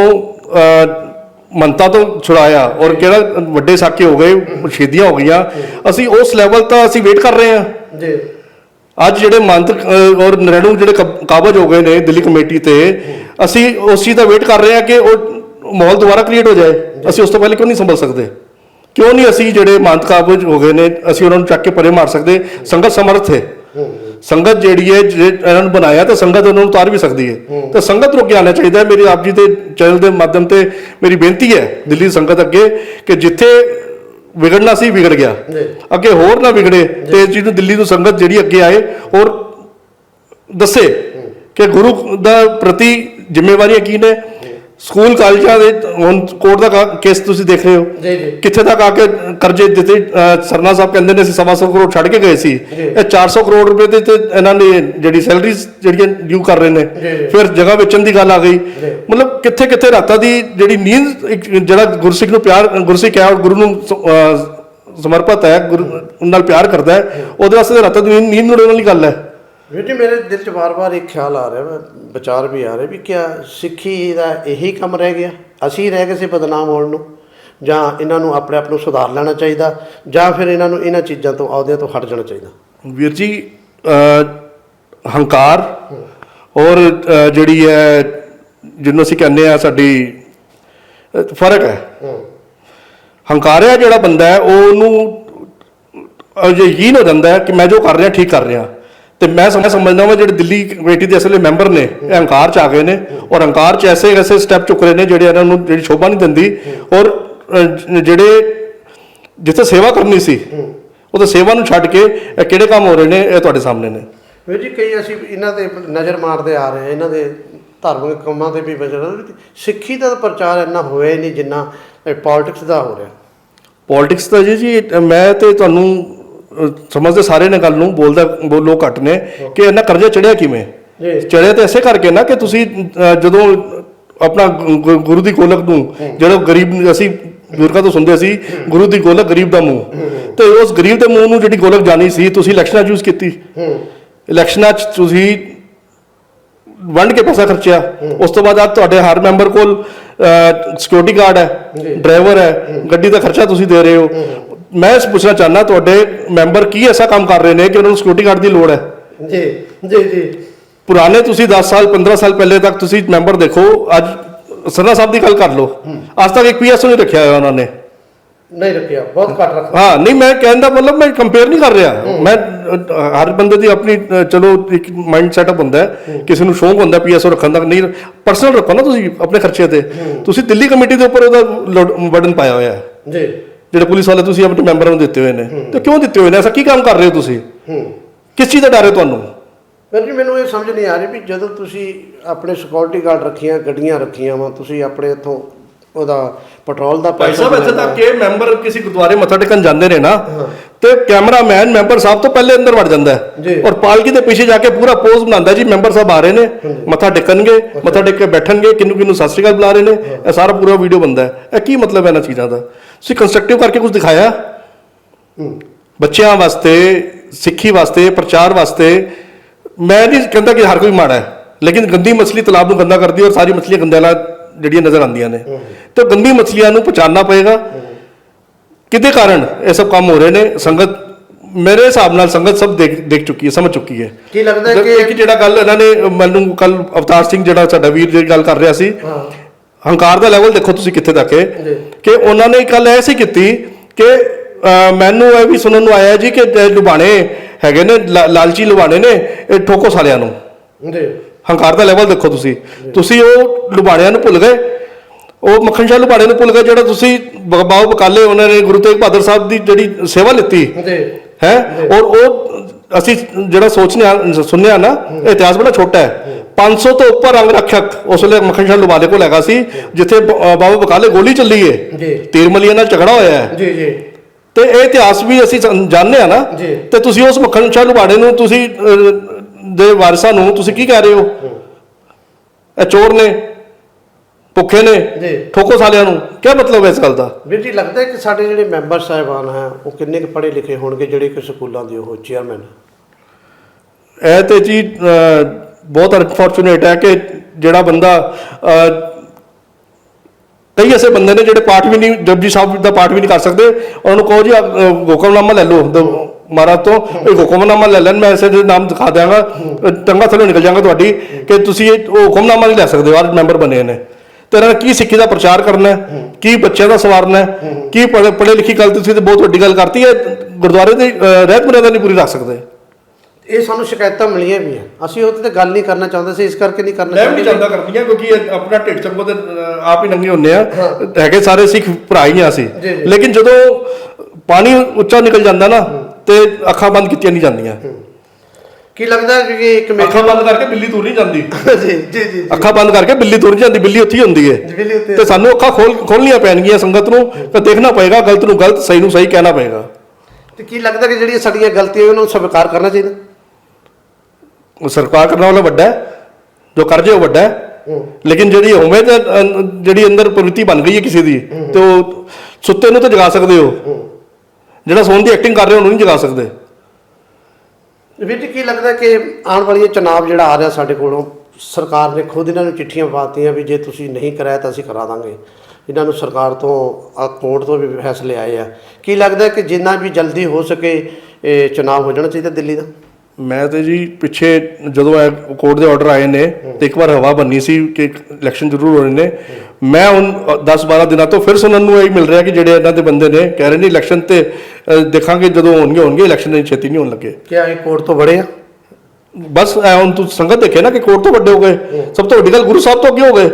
ਮੰਤਾ ਤੋਂ ਛੁਡਾਇਆ ਔਰ ਕਿਹੜਾ ਵੱਡੇ ਸਾਕੇ ਹੋ ਗਏ ਸ਼ਹੀਦੀਆਂ ਹੋ ਗਈਆਂ ਅਸੀਂ ਉਸ ਲੈਵਲ ਤਾਂ ਅਸੀਂ ਵੇਟ ਕਰ ਰਹੇ ਹਾਂ। ਜੀ। ਅੱਜ ਜਿਹੜੇ ਮੰਤ ਔਰ ਨਰੇਣੂ ਜਿਹੜੇ ਕਬ- ਕਾਬਜ ਹੋ ਗਏ ਨੇ ਦਿੱਲੀ ਕਮੇਟੀ ਤੇ, ਅਸੀਂ ਉਸ ਚੀਜ਼ ਦਾ ਵੇਟ ਕਰ ਰਹੇ ਹਾਂ ਕਿ ਉਹ ਮਾਹੌਲ ਦੁਬਾਰਾ ਕ੍ਰੀਏਟ ਹੋ ਜਾਏ। ਅਸੀਂ ਉਸ ਤੋਂ ਪਹਿਲੇ ਕਿਉਂ ਨਹੀਂ ਸੰਭਲ ਸਕਦੇ? ਕਿਉਂ ਨਹੀਂ ਅਸੀਂ ਜਿਹੜੇ ਮੰਤ ਕਾਬਜ ਹੋ ਗਏ ਨੇ, ਅਸੀਂ ਉਹਨਾਂ ਨੂੰ ਚੱਕ ਕੇ ਪਰੇ ਮਾਰ ਸਕਦੇ? ਸੰਗਤ ਸਮਰਥ ਹੈ। ਸੰਗਤ ਜਿਹੜੀ ਹੈ, ਜੇ ਇਹਨਾਂ ਨੂੰ ਬਣਾਇਆ ਤਾਂ ਸੰਗਤ ਉਹਨਾਂ ਨੂੰ ਉਤਾਰ ਵੀ ਸਕਦੀ ਹੈ। ਤਾਂ ਸੰਗਤ ਨੂੰ ਅੱਗੇ ਆਉਣਾ ਚਾਹੀਦਾ ਹੈ। ਮੇਰੀ ਆਪ ਜੀ ਦੇ ਚੈਨਲ ਦੇ ਮਾਧਿਅਮ ਤੇ ਮੇਰੀ ਬੇਨਤੀ ਹੈ ਦਿੱਲੀ ਸੰਗਤ ਅੱਗੇ ਕਿ ਜਿੱਥੇ ਵਿਗੜਨਾ ਸੀ ਵਿਗੜ ਗਿਆ। ਜੀ। ਅੱਗੇ ਹੋਰ ਨਾ ਵਿਗੜੇ। ਤੇ ਚੀਜ਼ ਨੂੰ ਦਿੱਲੀ ਤੋਂ ਸੰਗਤ ਜਿਹੜੀ ਅੱਗੇ ਆਏ ਔਰ ਦੱਸੇ ਕਿ ਗੁਰੂ ਦਾ ਪ੍ਰਤੀ ਜ਼ਿੰਮੇਵਾਰੀਆਂ ਕੀ ਨੇ? ਸਕੂਲ ਕਾਲਜਾਂ ਦੇ ਹੁਣ ਕੋਰਟ ਦਾ ਕਾ- ਕੇਸ ਤੁਸੀਂ ਦੇਖ ਰਹੇ ਹੋ ਜੀ ਜੀ ਕਿੱਥੇ ਤੱਕ ਆ ਕੇ ਕਰਜ਼ੇ ਦਿੱਤੇ ਸਰਨਾ ਸਾਹਿਬ ਕਹਿੰਦੇ ਨੇ ਅਸੀਂ ਸਵਾ ਸੌ ਕਰੋੜ ਛੱਡ ਕੇ ਗਏ ਸੀ ਜੀ। ਇਹ 400 ਕਰੋੜ ਰੁਪਏ ਦੇ ਤੇ ਇਹਨਾਂ ਨੇ ਜਿਹੜੀ ਸੈਲਰੀਜ਼ ਜਿਹੜੀਆਂ ਡਿਊ ਕਰ ਰਹੇ ਨੇ ਜੀ, ਜੀ। ਫਿਰ ਜਗ੍ਹਾ ਵੇਚਣ ਦੀ ਗੱਲ ਆ ਗਈ। ਮਤਲਬ ਕਿੱਥੇ ਕਿੱਥੇ ਰਾਤਾਂ ਦੀ ਜਿਹੜੀ ਨੀਂਦ ਇੱਕ ਜਿਹੜਾ ਗੁਰਸਿੱਖ ਨੂੰ ਪਿਆਰ ਗੁਰਸਿੱਖ ਹੈ ਔਰ ਗੁਰੂ ਨੂੰ ਸ- ਸਮਰਪਿਤ ਹੈ ਗੁਰੂ ਨਾਲ ਪਿਆਰ ਕਰਦਾ ਹੈ ਉਹਦੇ ਵਾਸਤੇ ਤਾਂ ਰਾਤਾਂ ਦੀ ਨੀਂਦ ਨੀਂਦ ਉਡਾਉਣ ਵਾਲੀ ਗੱਲ ਹੈ ਵੀਰ ਜੀ ਮੇਰੇ ਦਿਲ 'ਚ ਵਾਰ-ਵਾਰ ਇੱਕ ਖਿਆਲ ਆ ਰਿਹਾ ਵਿਚਾਰ ਵੀ ਆ ਰਿਹਾ ਵੀ ਕਿਆ ਸਿੱਖੀ ਦਾ ਇਹੀ ਕੰਮ ਰਹਿ ਗਿਆ। ਅਸੀਂ ਰਹਿ ਗਏ ਸੀ ਬਦਨਾਮ ਹੋਣ ਨੂੰ ਜਾਂ ਇਹਨਾਂ ਨੂੰ ਆਪਣੇ ਆਪ ਨੂੰ ਸੁਧਾਰ ਲੈਣਾ ਚਾਹੀਦਾ ਜਾਂ ਫਿਰ ਇਹਨਾਂ ਨੂੰ ਇਹਨਾਂ ਚੀਜ਼ਾਂ ਤੋਂ ਅਹੁਦਿਆਂ ਤੋਂ ਹਟ ਜਾਣਾ ਚਾਹੀਦਾ। ਵੀਰ ਜੀ ਹੰਕਾਰ ਔਰ ਜਿਹੜੀ ਹੈ ਜਿਹਨੂੰ ਅਸੀਂ ਕਹਿੰਦੇ ਆ ਸਾਡੀ ਫ਼ਰਕ ਹੈ। ਹੰਕਾਰਿਆ ਜਿਹੜਾ ਬੰਦਾ ਹੈ ਉਹ ਉਹਨੂੰ ਅਹ, ਯਕੀਨ ਹੋ ਜਾਂਦਾ ਹੈ ਕਿ ਮੈਂ ਜੋ ਕਰ ਰਿਹਾ ਠੀਕ ਕਰ ਰਿਹਾ। ਤੇ ਮੈਂ ਸਮਝ ਸਮਝਦਾ ਹਾਂ ਜਿਹੜੇ ਦਿੱਲੀ ਕਮੇਟੀ ਦੇ ਅਸਲੇ ਮੈਂਬਰ ਨੇ ਇਹ ਹੰਕਾਰ ਚ ਆ ਗਏ ਨੇ ਔਰ ਹੰਕਾਰ ਚ ਐਸੇ ਐਸੇ ਸਟੈਪ ਚੁੱਕ ਰਹੇ ਨੇ ਜਿਹੜੇ ਇਹਨਾਂ ਨੂੰ ਜਿਹੜੀ ਸ਼ੋਭਾ ਨਹੀਂ ਦਿੰਦੀ ਔਰ ਜਿਹੜੇ ਜਿੱਥੇ ਸੇਵਾ ਕਰਨੀ ਸੀ ਉਹ ਤਾਂ ਸੇਵਾ ਨੂੰ ਛੱਡ ਕੇ ਇਹ ਕਿਹੜੇ ਕੰਮ ਹੋ ਰਹੇ ਨੇ ਇਹ ਤੁਹਾਡੇ ਸਾਹਮਣੇ ਨੇ। ਵੀਰ ਜੀ ਕਈ ਅਸੀਂ ਇਹਨਾਂ ਤੇ ਨਜ਼ਰ ਮਾਰਦੇ ਆ ਰਹੇ ਇਹਨਾਂ ਦੇ ਧਾਰਮਿਕ ਕੰਮਾਂ ਤੇ ਵੀ ਵਿਚਰਦਾ ਸਿੱਖੀ ਦਾ ਪ੍ਰਚਾਰ ਇੰਨਾ ਹੋਇਆ ਹੀ ਨਹੀਂ ਜਿੰਨਾ ਪੋਲਿਟਿਕਸ ਦਾ ਹੋ ਰਿਹਾ। ਪੋਲਿਟਿਕਸ ਦਾ ਜੀ ਜੀ ਮੈਂ ਤੇ ਤੁਹਾਨੂੰ ਸਮਝਦੇ ਸਾਰੇ ਨੇ ਗੱਲ ਨੂੰ ਬੋਲਦਾ ਬੋਲ ਲੋਕ ਘੱਟ ਨੇ ਕਿ ਇਹਨਾਂ ਕਰਜ਼ਾ ਚੜਿਆ ਕਿਵੇਂ? ਚੜਿਆ ਤੇ ਐਸੇ ਕਰਕੇ ਨਾ ਕਿ ਤੁਸੀਂ ਜਦੋਂ ਆਪਣਾ ਗੁਰੂ ਦੀ ਗੋਲਕ ਨੂੰ ਜਿਹੜਾ ਗਰੀਬ ਅਸੀਂ ਬਜ਼ੁਰਗਾਂ ਤੋਂ ਸੁਣਦੇ ਸੀ ਗੁਰੂ ਦੀ ਗੋਲਕ ਗਰੀਬ ਦਾ ਮੂੰਹ। ਤੇ ਉਸ ਗਰੀਬ ਦੇ ਮੂੰਹ ਨੂੰ ਜਿਹੜੀ ਗੋਲਕ ਜਾਣੀ ਸੀ ਤੁਸੀਂ ਇਲੈਕਸ਼ਨਾਂ ਯੂਜ਼ ਕੀਤੀ। ਇਲੈਕਸ਼ਨਾਂ 'ਚ ਤੁਸੀਂ ਵੰਡ ਕੇ ਪੈਸਾ ਖਰਚਿਆ। ਉਸ ਤੋਂ ਬਾਅਦ ਅੱਜ ਤੁਹਾਡੇ ਹਰ ਮੈਂਬਰ ਕੋਲ ਸਿਕਿਉਰਿਟੀ ਗਾਰਡ ਹੈ ਡਰਾਈਵਰ ਹੈ ਗੱਡੀ ਦਾ ਖਰਚਾ ਤੁਸੀਂ ਦੇ ਰਹੇ ਹੋ। ਮੈਂ ਇਸ ਪੁੱਛਣਾ ਚਾਹਨਾ ਤੁਹਾਡੇ ਮੈਂਬਰ ਕੀ ਐਸਾ ਕੰਮ ਕਰ ਰਹੇ ਨੇ ਕਿ ਉਹਨਾਂ ਨੂੰ ਸਿਕਿਉਰਿਟੀ ਗਾਰਡ ਦੀ ਲੋੜ ਹੈ? ਜੀ ਜੀ ਜੀ। ਪੁਰਾਣੇ ਤੁਸੀਂ 10 ਸਾਲ 15 ਸਾਲ ਪਹਿਲੇ ਤੱਕ ਤੁਸੀਂ ਮੈਂਬਰ ਦੇਖੋ ਅੱਜ ਸਰਨਾ ਸਾਹਿਬ ਦੀ ਗੱਲ ਕਰ ਲਓ। ਅੱਜ ਤੱਕ ਇੱਕ ਪੀਐਸਓ ਨਹੀਂ ਰੱਖਿਆ ਹੋਇਆ ਉਹਨਾਂ ਨੇ। ਨਹੀਂ ਰੱਖਿਆ ਬਹੁਤ ਘੱਟ ਰੱਖਿਆ। ਹਾਂ ਨਹੀਂ ਮੈਂ ਕਹਿਣ ਦਾ ਮਤਲਬ ਮੈਂ ਕੰਪੇਅਰ ਨਹੀਂ ਕਰ ਰਿਹਾ। ਮੈਂ ਹਰ ਬੰਦੇ ਦੀ ਆਪਣੀ ਚਲੋ ਇੱਕ ਮਾਈਂਡ ਸੈਟਅਪ ਹੁੰਦਾ ਹੈ। ਕਿਸੇ ਨੂੰ ਸ਼ੌਂਕ ਹੁੰਦਾ ਪੀਐਸਓ ਰੱਖਣ ਦਾ ਨਹੀਂ ਪਰਸਨਲ ਰੱਖੋ ਨਾ ਤੁਸੀਂ ਆਪਣੇ ਖਰਚੇ ਤੇ। ਤੁਸੀਂ ਦਿੱਲੀ ਕਮੇਟੀ ਦੇ ਉੱਪਰ ਉਹਦਾ ਬਰਡਨ ਪਾਇਆ ਹੋਇਆ ਹੈ। ਜੀ। ਜਿਹੜੇ ਪੁਲਿਸ ਵਾਲੇ ਤੁਸੀਂ ਆਪਣੇ ਮੈਂਬਰਾਂ ਨੂੰ ਦਿੱਤੇ ਹੋਏ ਨੇ ਤੇ ਕਿਉਂ ਦਿੱਤੇ ਹੋਏ ਨੇ? ਐਸਾ ਕੀ ਕੰਮ ਕਰ ਰਹੇ ਹੋ ਤੁਸੀਂ? ਹੂੰ। ਕਿਸ ਚੀਜ਼ ਦਾ ਡਰ ਹੈ ਤੁਹਾਨੂੰ? ਪਰ ਜੀ ਮੈਨੂੰ ਇਹ ਸਮਝ ਨਹੀਂ ਆ ਰਹੀ ਵੀ ਜਦੋਂ ਤੁਸੀਂ ਆਪਣੇ ਸਿਕਿਉਰਿਟੀ ਗਾਰਡ ਰੱਖੀਆਂ ਗੱਡੀਆਂ ਰੱਖੀਆਂ ਵਾ ਤੁਸੀਂ ਆਪਣੇ ਇੱਥੋਂ ਉਹਦਾ ਪੈਟਰੋਲ ਦਾ ਭਾਈ ਸਾਹਿਬ ਇੱਥੇ। ਤੱਕ ਕਿ ਮੈਂਬਰ ਕਿਸੇ ਗੁਰਦੁਆਰੇ ਮੱਥਾ ਟੇਕਣ ਜਾਂਦੇ ਨੇ ਨਾ ਤੇ ਕੈਮਰਾਮੈਨ ਮੈਂਬਰ ਸਾਹਿਬ ਤੋਂ ਪਹਿਲੇ ਅੰਦਰ ਵੜ ਜਾਂਦਾ। ਹੈ। ਔਰ ਪਾਲਕੀ ਦੇ ਪਿੱਛੇ ਜਾ ਕੇ ਪੂਰਾ ਪੋਜ਼ ਬਣਾਉਂਦਾ ਜੀ ਮੈਂਬਰ ਸਾਹਿਬ ਆ ਰਹੇ ਨੇ ਮੱਥਾ ਟੇਕਣਗੇ ਮੱਥਾ ਟੇਕ ਕੇ ਬੈਠਣਗੇ ਕਿੰਨੂੰ ਕਿੰਨੂੰ ਸਤਿ ਸ਼੍ਰੀ ਅਕਾਲ ਬੁਲਾ ਰਹੇ ਨੇ ਇਹ ਸਾਰਾ ਪੂਰਾ ਵੀਡੀਓ ਬੰਦਾ ਹੈ। ਇਹ ਕੀ ਮਤਲਬ ਹੈ ਇਹਨਾਂ ਚੀਜ਼ਾਂ ਦਾ? ਤੁਸੀਂ ਕੰਸਟਰਕਟਿਵ ਕਰਕੇ ਕੁਝ ਦਿਖਾਇਆ? ਬੱਚਿਆਂ ਵਾਸਤੇ ਸਿੱਖੀ ਵਾਸਤੇ ਪ੍ਰਚਾਰ ਵਾਸਤੇ ਮੈਂ ਨਹੀਂ ਕਹਿੰਦਾ ਕਿ ਹਰ ਕੋਈ ਮਾੜਾ ਹੈ ਲੇਕਿਨ ਗੰਦੀ ਮਛਲੀ ਤਲਾਬ ਨੂੰ ਗੰਦਾ ਕਰਦੀ ਔਰ ਸਾਰੀ ਮਛਲੀਆਂ ਗੰਦੇ ਨਾਲ ਜਿਹੜੀਆਂ ਨਜ਼ਰ ਆਉਂਦੀਆਂ ਨੇ। ਤੇ ਗੰਦੀ ਮਛਲੀਆਂ ਨੂੰ ਪਛਾਣਨਾ ਪਏਗਾ। ਕਿਹਦੇ ਕਾਰਨ ਇਹ ਸਭ ਕੰਮ ਹੋ ਰਹੇ ਨੇ? ਸੰਗਤ ਮੇਰੇ ਹਿਸਾਬ ਨਾਲ ਸੰਗਤ ਸਭ ਦੇਖ ਦੇਖ ਚੁੱਕੀ ਹੈ ਸਮਝ ਚੁੱਕੀ ਹੈ। ਕੀ ਲੱਗਦਾ ਹੈ ਕਿ ਜਿਹੜਾ ਗੱਲ ਇਹਨਾਂ ਨੇ ਮੈਨੂੰ ਕੱਲ ਅਵਤਾਰ ਸਿੰਘ ਜਿਹੜਾ ਸਾਡਾ ਵੀਰ ਜਿਹੜੀ ਗੱਲ ਕਰ ਰਿਹਾ ਸੀ ਹੰਕਾਰ ਦਾ ਲੈਵਲ ਦੇਖੋ ਤੁਸੀਂ ਕਿੱਥੇ ਤੱਕ ਹੈ। ਕਿ ਉਹਨਾਂ ਨੇ ਕੱਲ ਐਸੀ ਕੀਤੀ ਕਿ ਮੈਨੂੰ ਇਹ ਵੀ ਸੁਣਨ ਨੂੰ ਆਇਆ ਜੀ ਕਿ ਲੁਬਾਣੇ ਹੈਗੇ ਨੇ ਲਾਲਚੀ ਲੁਬਾਣੇ ਨੇ ਇਹ ਠੋਕੋ ਸਾਲਿਆਂ ਨੂੰ। ਜੀ। ਹੰਕਾਰ ਦਾ ਲੈਵਲ ਦੇਖੋ ਤੁਸੀਂ। ਤੁਸੀਂ ਉਹ ਲੁਬਾਣਿਆਂ ਨੂੰ ਭੁੱਲ ਗਏ। ਉਹ ਮੱਖਣ ਸ਼ਾਹ ਲੁਬਾਣੇ ਨੂੰ ਭੁੱਲ ਗਏ ਜਿਹੜਾ ਤੁਸੀਂ ਬ- ਬਾਓ ਬਕਾਲੇ ਉਹਨਾਂ ਨੇ ਗੁਰੂ ਤੇਗ ਬਹਾਦਰ ਸਾਹਿਬ ਦੀ ਜਿਹੜੀ ਸੇਵਾ ਲਿੱਤੀ। ਹੈ? ਔਰ ਉਹ ਅਸੀਂ ਜਿਹੜਾ ਸੋਚਨੇ ਆ ਸੁਣਿਆ ਨਾ ਇਤਿਹਾਸ ਬੜਾ ਛੋਟਾ ਹੈ। 500 ਤੋਂ ਉੱਪਰ ਅੰਗ ਰੱਖਿਅਕ ਉਸ ਵੇਲੇ ਮੱਖਣ ਸ਼ਾਹ ਲੁਬਾਲੇ ਕੋਲ ਹੈਗਾ ਸੀ ਜਿੱਥੇ ਬਾਬਾ ਬਕਾਲੇ ਗੋਲੀ ਚੱਲੀ ਜੀ। ਤੀਰਮਲੀਆਂ ਨਾਲ ਝਗੜਾ ਹੋਇਆ ਹੈ। ਜੀ ਜੀ। ਤੇ ਇਹ ਇਤਿਹਾਸ ਵੀ ਅਸੀਂ ਜਾਣ- ਜਾਣਦੇ ਆ ਨਾ। ਤੇ ਤੁਸੀਂ ਉਸ ਮੱਖਣ ਸ਼ਾਹ ਲੁਬਾੜੇ ਨੂੰ ਤੁਸੀਂ ਦੇ ਵਾਰਿਸਾਂ ਨੂੰ ਤੁਸੀਂ ਕੀ ਕਹਿ ਰਹੇ ਹੋ? ਇਹ ਚੋਰ ਨੇ ਭੁੱਖੇ ਨੇ ਜੀ। ਠੋਕੋ ਸਾਲਿਆਂ ਨੂੰ। ਕੀ ਮਤਲਬ ਹੈ ਇਸ ਗੱਲ ਦਾ? ਵੀਰ ਜੀ ਲੱਗਦਾ ਹੈ ਕਿ ਸਾਡੇ ਜਿਹੜੇ ਮੈਂਬਰ ਸਾਹਿਬਾਨ ਹੈ ਉਹ ਕਿੰਨੇ ਕੁ ਪੜ੍ਹੇ ਲਿਖੇ ਹੋਣਗੇ ਜਿਹੜੇ ਕਿ ਸਕੂਲਾਂ ਦੇ ਉਹ ਚੇਅਰਮੈਨ? ਇਹ ਤੇ ਜੀ ਬਹੁਤ ਅਨਫੋਰਚੂਨੇਟ ਹੈ ਕਿ ਜਿਹੜਾ ਬੰਦਾ ਕਈ ਐਸੇ ਬੰਦੇ ਨੇ ਜਿਹੜੇ ਪਾਠ ਵੀ ਨਹੀਂ ਜਪਜੀ ਸਾਹਿਬ ਦਾ ਪਾਠ ਵੀ ਨਹੀਂ ਕਰ ਸਕਦੇ। ਉਹਨਾਂ ਨੂੰ ਕਹੋ ਜੀ ਹੁਕਮਨਾਮਾ ਲੈ ਲਓ। ਮਹਾਰਾਜ ਤੋਂ। ਇਹ ਹੁਕਮਨਾਮਾ ਲੈ ਲੈਣ ਮੈਂ ਐਸੇ ਦੇ ਨਾਮ ਦਿਖਾ ਦਿਆਂਗਾ। ਟੰਗਾ ਥੱਲੇ ਨਿਕਲ ਜਾਵਾਂਗਾ ਤੁਹਾਡੀ ਕਿ ਤੁਸੀਂ ਇਹ ਉਹ ਹੁਕਮਨਾਮਾ ਨਹੀਂ ਲੈ ਸਕਦੇ ਅੱਜ ਮੈਂਬਰ ਬਣੇ ਨੇ। ਤੇ ਇਹਨਾਂ ਨੇ ਕੀ ਸਿੱਖੀ ਦਾ ਪ੍ਰਚਾਰ ਕਰਨਾ ਹੈ? ਕੀ ਬੱਚਿਆਂ ਦਾ ਸਵਾਰਨਾ ਹੈ? ਕੀ ਪੜ੍ਹੇ ਲਿਖੀ ਗੱਲ ਤੁਸੀਂ ਤੇ ਬਹੁਤ ਵੱਡੀ ਗੱਲ ਕਰਤੀ ਹੈ ਗੁਰਦੁਆਰੇ ਦੀ ਰਹਿਤ ਮਰਿਆਦਾ ਨਹੀਂ ਪੂਰੀ ਰੱਖ ਸਕਦੇ। ਇਹ ਸਾਨੂੰ ਸ਼ਿਕਾਇਤਾਂ ਮਿਲੀਆਂ ਵੀ ਆ। ਅਸੀਂ ਉਹਦੇ ਤੇ ਗੱਲ ਨਹੀਂ ਕਰਨਾ ਚਾਹੁੰਦੇ ਸੀ ਇਸ ਕਰਕੇ ਨਹੀਂ ਕਰਨਾ ਮੈਂ ਵੀ ਚਾਹੁੰਦਾ ਕਰਦੀਆਂ ਕਿਉਂਕਿ ਆਪਣਾ ਢਿੱਡ ਚੱਕੋ ਤੇ ਆਪ ਹੀ ਨੰਗੇ ਹੁੰਨੇ ਆ। ਹੈਗੇ ਸਾਰੇ ਸਿੱਖ ਭਰਾ ਹੀ ਆ ਜੀ। ਲੇਕਿਨ ਜਦੋਂ ਪਾਣੀ ਉੱਚਾ ਨਿਕਲ ਜਾਂਦਾ ਨਾ ਤੇ ਅੱਖਾਂ ਬੰਦ ਕੀਤੀਆਂ ਨਹੀਂ ਜਾਂਦੀਆਂ। ਕੀ ਲੱਗਦਾ ਕਿ ਇਹ ਕਮੇਟੀ ਅੱਖਾਂ ਬੰਦ ਕਰਕੇ ਬਿੱਲੀ ਤੁਰ ਨਹੀਂ ਜਾਂਦੀ। ਜੀ ਜੀ ਜੀ ਅੱਖਾਂ ਬੰਦ ਕਰਕੇ ਬਿੱਲੀ ਤੁਰ ਜਾਂਦੀ ਬਿੱਲੀ ਉੱਥੇ ਹੀ ਹੁੰਦੀ ਹੈ ਤੇ ਸਾਨੂੰ ਅੱਖਾਂ ਖੋਲ ਖੋਲਣੀਆਂ ਪੈਣਗੀਆਂ ਸੰਗਤ ਨੂੰ ਤੇ ਦੇਖਣਾ ਪਏਗਾ ਗਲਤ ਨੂੰ ਗਲਤ ਸਹੀ ਨੂੰ ਸਹੀ ਕਹਿਣਾ ਪਏਗਾ। ਤੇ ਕੀ ਲੱਗਦਾ ਕਿ ਜਿਹੜੀਆਂ ਸਾਡੀਆਂ ਗਲਤੀਆਂ ਉਹਨਾਂ ਨੂੰ ਸਵੀਕਾਰ ਕਰਨਾ ਚਾਹੀਦਾ? ਉਹ ਸਰਕਾਰ ਕਰਨ ਵਾਲਾ ਵੱਡਾ ਹੈ ਜੋ ਕਰ ਜੇ ਉਹ ਵੱਡਾ ਹੈ। ਲੇਕਿਨ ਜਿਹੜੀ ਉਮੀਦ ਹੈ, ਅ, ਜਿਹੜੀ ਅੰਦਰ ਪ੍ਰਵਿਰਤੀ ਬਣ ਗਈ ਹੈ ਕਿਸੇ ਦੀ ਤੇ ਉਹ ਸੁੱਤੇ ਨੂੰ ਤਾਂ ਜਗਾ ਸਕਦੇ ਹੋ। ਜਿਹੜਾ ਸੋਨ ਦੀ ਐਕਟਿੰਗ ਕਰ ਰਿਹਾ ਉਹਨੂੰ ਨਹੀਂ ਜਗਾ ਸਕਦੇ। ਵੀਰ ਜੀ, ਕੀ ਲੱਗਦਾ ਕਿ ਆਉਣ ਵਾਲੀ ਚੁਣਾਵ ਜਿਹੜਾ ਆ ਰਿਹਾ ਸਾਡੇ ਕੋਲੋਂ, ਸਰਕਾਰ ਨੇ ਖੁਦ ਇਹਨਾਂ ਨੂੰ ਚਿੱਠੀਆਂ ਪਾਤੀਆਂ ਵੀ ਜੇ ਤੁਸੀਂ ਨਹੀਂ ਕਰਾਇਆ ਤਾਂ ਅਸੀਂ ਕਰਾ ਦਾਂਗੇ। ਇਹਨਾਂ ਨੂੰ ਸਰਕਾਰ ਤੋਂ ਆ ਕੋਰਟ ਤੋਂ ਵੀ ਫੈਸਲੇ ਆਏ ਆ। ਕੀ ਲੱਗਦਾ ਕਿ ਜਿੰਨਾ ਵੀ ਜਲਦੀ ਹੋ ਸਕੇ, ਇਹ ਚੁਣਾਵ ਹੋ ਜਾਣਾ ਚਾਹੀਦਾ ਦਿੱਲੀ ਦਾ? ਮੈਂ ਤੇ ਜੀ ਪਿੱਛੇ ਜਦੋਂ ਇਹ ਕੋਰਟ ਦੇ ਆਰਡਰ ਆਏ ਨੇ ਤੇ ਇੱਕ ਵਾਰ ਹਵਾ ਬੰਨੀ ਸੀ ਕਿ ਇਲੈਕਸ਼ਨ ਜ਼ਰੂਰ ਹੋਣੇ ਨੇ। ਮੈਂ ਹੁਣ 10 12 ਦਿਨਾਂ ਤੋਂ ਫਿਰ ਸੁਣਨ ਨੂੰ ਇਹ ਮਿਲ ਰਿਹਾ ਕਿ ਜਿਹੜੇ ਇਹਨਾਂ ਦੇ ਬੰਦੇ ਨੇ ਕਹਿ ਰਹੇ ਨੇ ਇਲੈਕਸ਼ਨ ਤੇ ਦੇਖਾਂਗੇ ਜਦੋਂ ਹੋਣਗੇ ਹੋਣਗੇ ਇਲੈਕਸ਼ਨ ਨਹੀਂ ਛੇਤੀ ਨਹੀਂ ਹੋਣ ਲੱਗੇ। ਕੀ ਇਹ ਕੋਰਟ ਤੋਂ ਬੜੇ ਆ? ਬਸ ਹੁਣ ਤੂੰ ਸੰਗਤ ਦੇਖੇ ਨਾ ਕਿ ਕੋਰਟ ਤੋਂ ਵੱਡੇ ਹੋ ਗਏ। ਸਭ ਤੋਂ ਵੱਡੀ ਗੱਲ ਗੁਰੂ ਸਾਹਿਬ ਤੋਂ ਅੱਗੇ ਹੋ ਗਏ।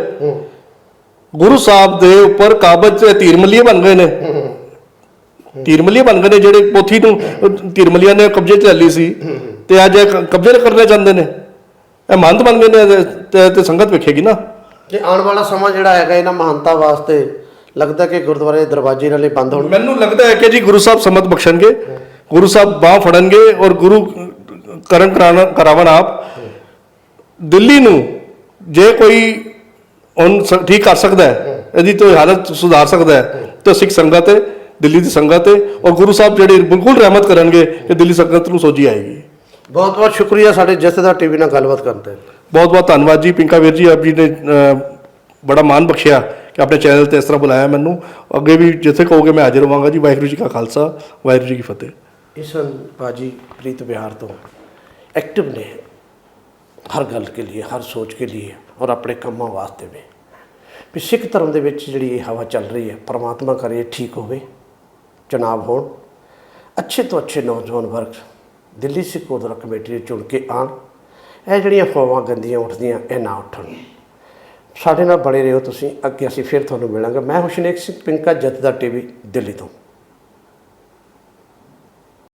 ਗੁਰੂ ਸਾਹਿਬ ਦੇ ਉੱਪਰ ਕਾਬਜ ਤੇ ਤੀਰਮਲੀਏ ਬਣ ਗਏ ਨੇ। ਤੀਰਮਲੀਏ ਬਣ ਗਏ ਨੇ ਜਿਹੜੇ ਪੋਥੀ ਨੂੰ ਤੀਰਮਲੀਆਂ ਨੇ ਕਬਜ਼ੇ 'ਚ ਲੈ ਲਈ ਸੀ। ਤੇ ਅੱਜ ਇਹ ਕ- ਕਬਜ਼ੇ ਕਰਨੇ ਚਾਹੁੰਦੇ ਨੇ। ਇਹ ਮਹੰਤ ਬਣ ਗਏ ਨੇ ਤੇ- ਤੇ- ਤੇ ਸੰਗਤ ਵੇਖੇਗੀ ਨਾ। ਤੇ ਆਉਣ ਵਾਲਾ ਸਮਾਂ ਜਿਹੜਾ ਹੈਗਾ ਇਹਨਾਂ ਮਹੰਤਾਂ ਵਾਸਤੇ ਲੱਗਦਾ ਕਿ ਗੁਰਦੁਆਰੇ ਦੇ ਦਰਵਾਜ਼ੇ ਨਾਲੇ ਬੰਦ ਹੋਣ ਮੈਨੂੰ ਲੱਗਦਾ ਹੈ ਕਿ ਜੀ ਗੁਰੂ ਸਾਹਿਬ ਸਮਤ ਬਖਸ਼ਣਗੇ ਗੁਰੂ ਸਾਹਿਬ ਬਾਹ ਫੜਨਗੇ ਔਰ ਗੁਰੂ ਕਰਨ ਕਰਾਣਾ ਕਰਾਵਣ ਆਪ। ਦਿੱਲੀ ਨੂੰ ਜੇ ਕੋਈ ਹੁਣ ਸ- ਠੀਕ ਕਰ ਸਕਦਾ ਹੈ ਇਹਦੀ ਤੋਂ ਹਾਲਤ ਸੁਧਾਰ ਸਕਦਾ ਹੈ ਤਾਂ ਸਿੱਖ ਸੰਗਤ ਹੈ ਦਿੱਲੀ ਦੀ ਸੰਗਤ ਹੈ ਔਰ ਗੁਰੂ ਸਾਹਿਬ ਜਿਹੜੇ ਬਿਲਕੁਲ ਰਹਿਮਤ ਕਰਨਗੇ ਕਿ ਦਿੱਲੀ ਸੰਗਤ ਨੂੰ ਸੋਝੀ ਆਏਗੀ। ਬਹੁਤ ਬਹੁਤ ਸ਼ੁਕਰੀਆ ਸਾਡੇ ਜਥੇਦਾਰ ਟੀਵੀ ਨਾਲ ਗੱਲਬਾਤ ਕਰਨ ਤੇ। ਬਹੁਤ ਬਹੁਤ ਧੰਨਵਾਦ ਜੀ ਪਿੰਕਾ ਵੀਰ ਜੀ ਆਪ ਜੀ ਨੇ ਬੜਾ ਮਾਣ ਬਖਸ਼ਿਆ ਕਿ ਆਪਣੇ ਚੈਨਲ ਤੇ ਇਸ ਤਰ੍ਹਾਂ ਬੁਲਾਇਆ ਮੈਨੂੰ। ਅੱਗੇ ਵੀ ਜਿੱਥੇ ਕਹੋਗੇ ਮੈਂ ਹਾਜ਼ਰ ਹੋਵਾਂਗਾ ਜੀ। ਵਾਹਿਗੁਰੂ ਜੀ ਕਾ ਖਾਲਸਾ ਵਾਹਿਗੁਰੂ ਜੀ ਕੀ ਫਤਿਹ। ਇਸ ਇਸਨ ਬਾਜੀ ਪ੍ਰੀਤ ਵਿਹਾਰ ਤੋਂ ਐਕਟਿਵ ਨੇ। ਹਰ ਗੱਲ ਕੇ ਲਈ ਹਰ ਸੋਚ ਕੇ ਲਈ ਔਰ ਆਪਣੇ ਕੰਮਾਂ ਵਾਸਤੇ ਵੀ। ਵੀ ਸਿੱਖ ਧਰਮ ਦੇ ਵਿੱਚ ਜਿਹੜੀ ਇਹ ਹਵਾ ਚੱਲ ਰਹੀ ਹੈ ਪਰਮਾਤਮਾ ਕਰੇ ਠੀਕ ਹੋਵੇ ਜਨਾਬ ਹੋਣ। ਅੱਛੇ ਤੋਂ ਅੱਛੇ ਨੌਜਵਾਨ ਵਰਗ ਦਿੱਲੀ ਸਿੱਖ ਗੁਰਦੁਆਰਾ ਕਮੇਟੀ ਦੇ ਚੁਣ ਕੇ ਆਣ ਇਹ ਜਿਹੜੀਆਂ ਫੌਵਾਂ ਗੰਦੀਆਂ ਉੱਠਦੀਆਂ, ਇਹ ਨਾ ਉੱਠਣ। ਸਾਡੇ ਨਾਲ ਬਣੇ ਰਹੋ ਤੁਸੀਂ, ਅੱਗੇ ਅਸੀਂ ਫਿਰ ਤੁਹਾਨੂੰ ਮਿਲਾਂਗੇ। ਮੈਂ ਹੁਸ਼ਨੇਕ ਸਿੰਘ ਪਿੰਕਾ ਜੱਤ ਜਥੇਦਾਰ ਟੀਵੀ, ਦਿੱਲੀ ਤੋਂ।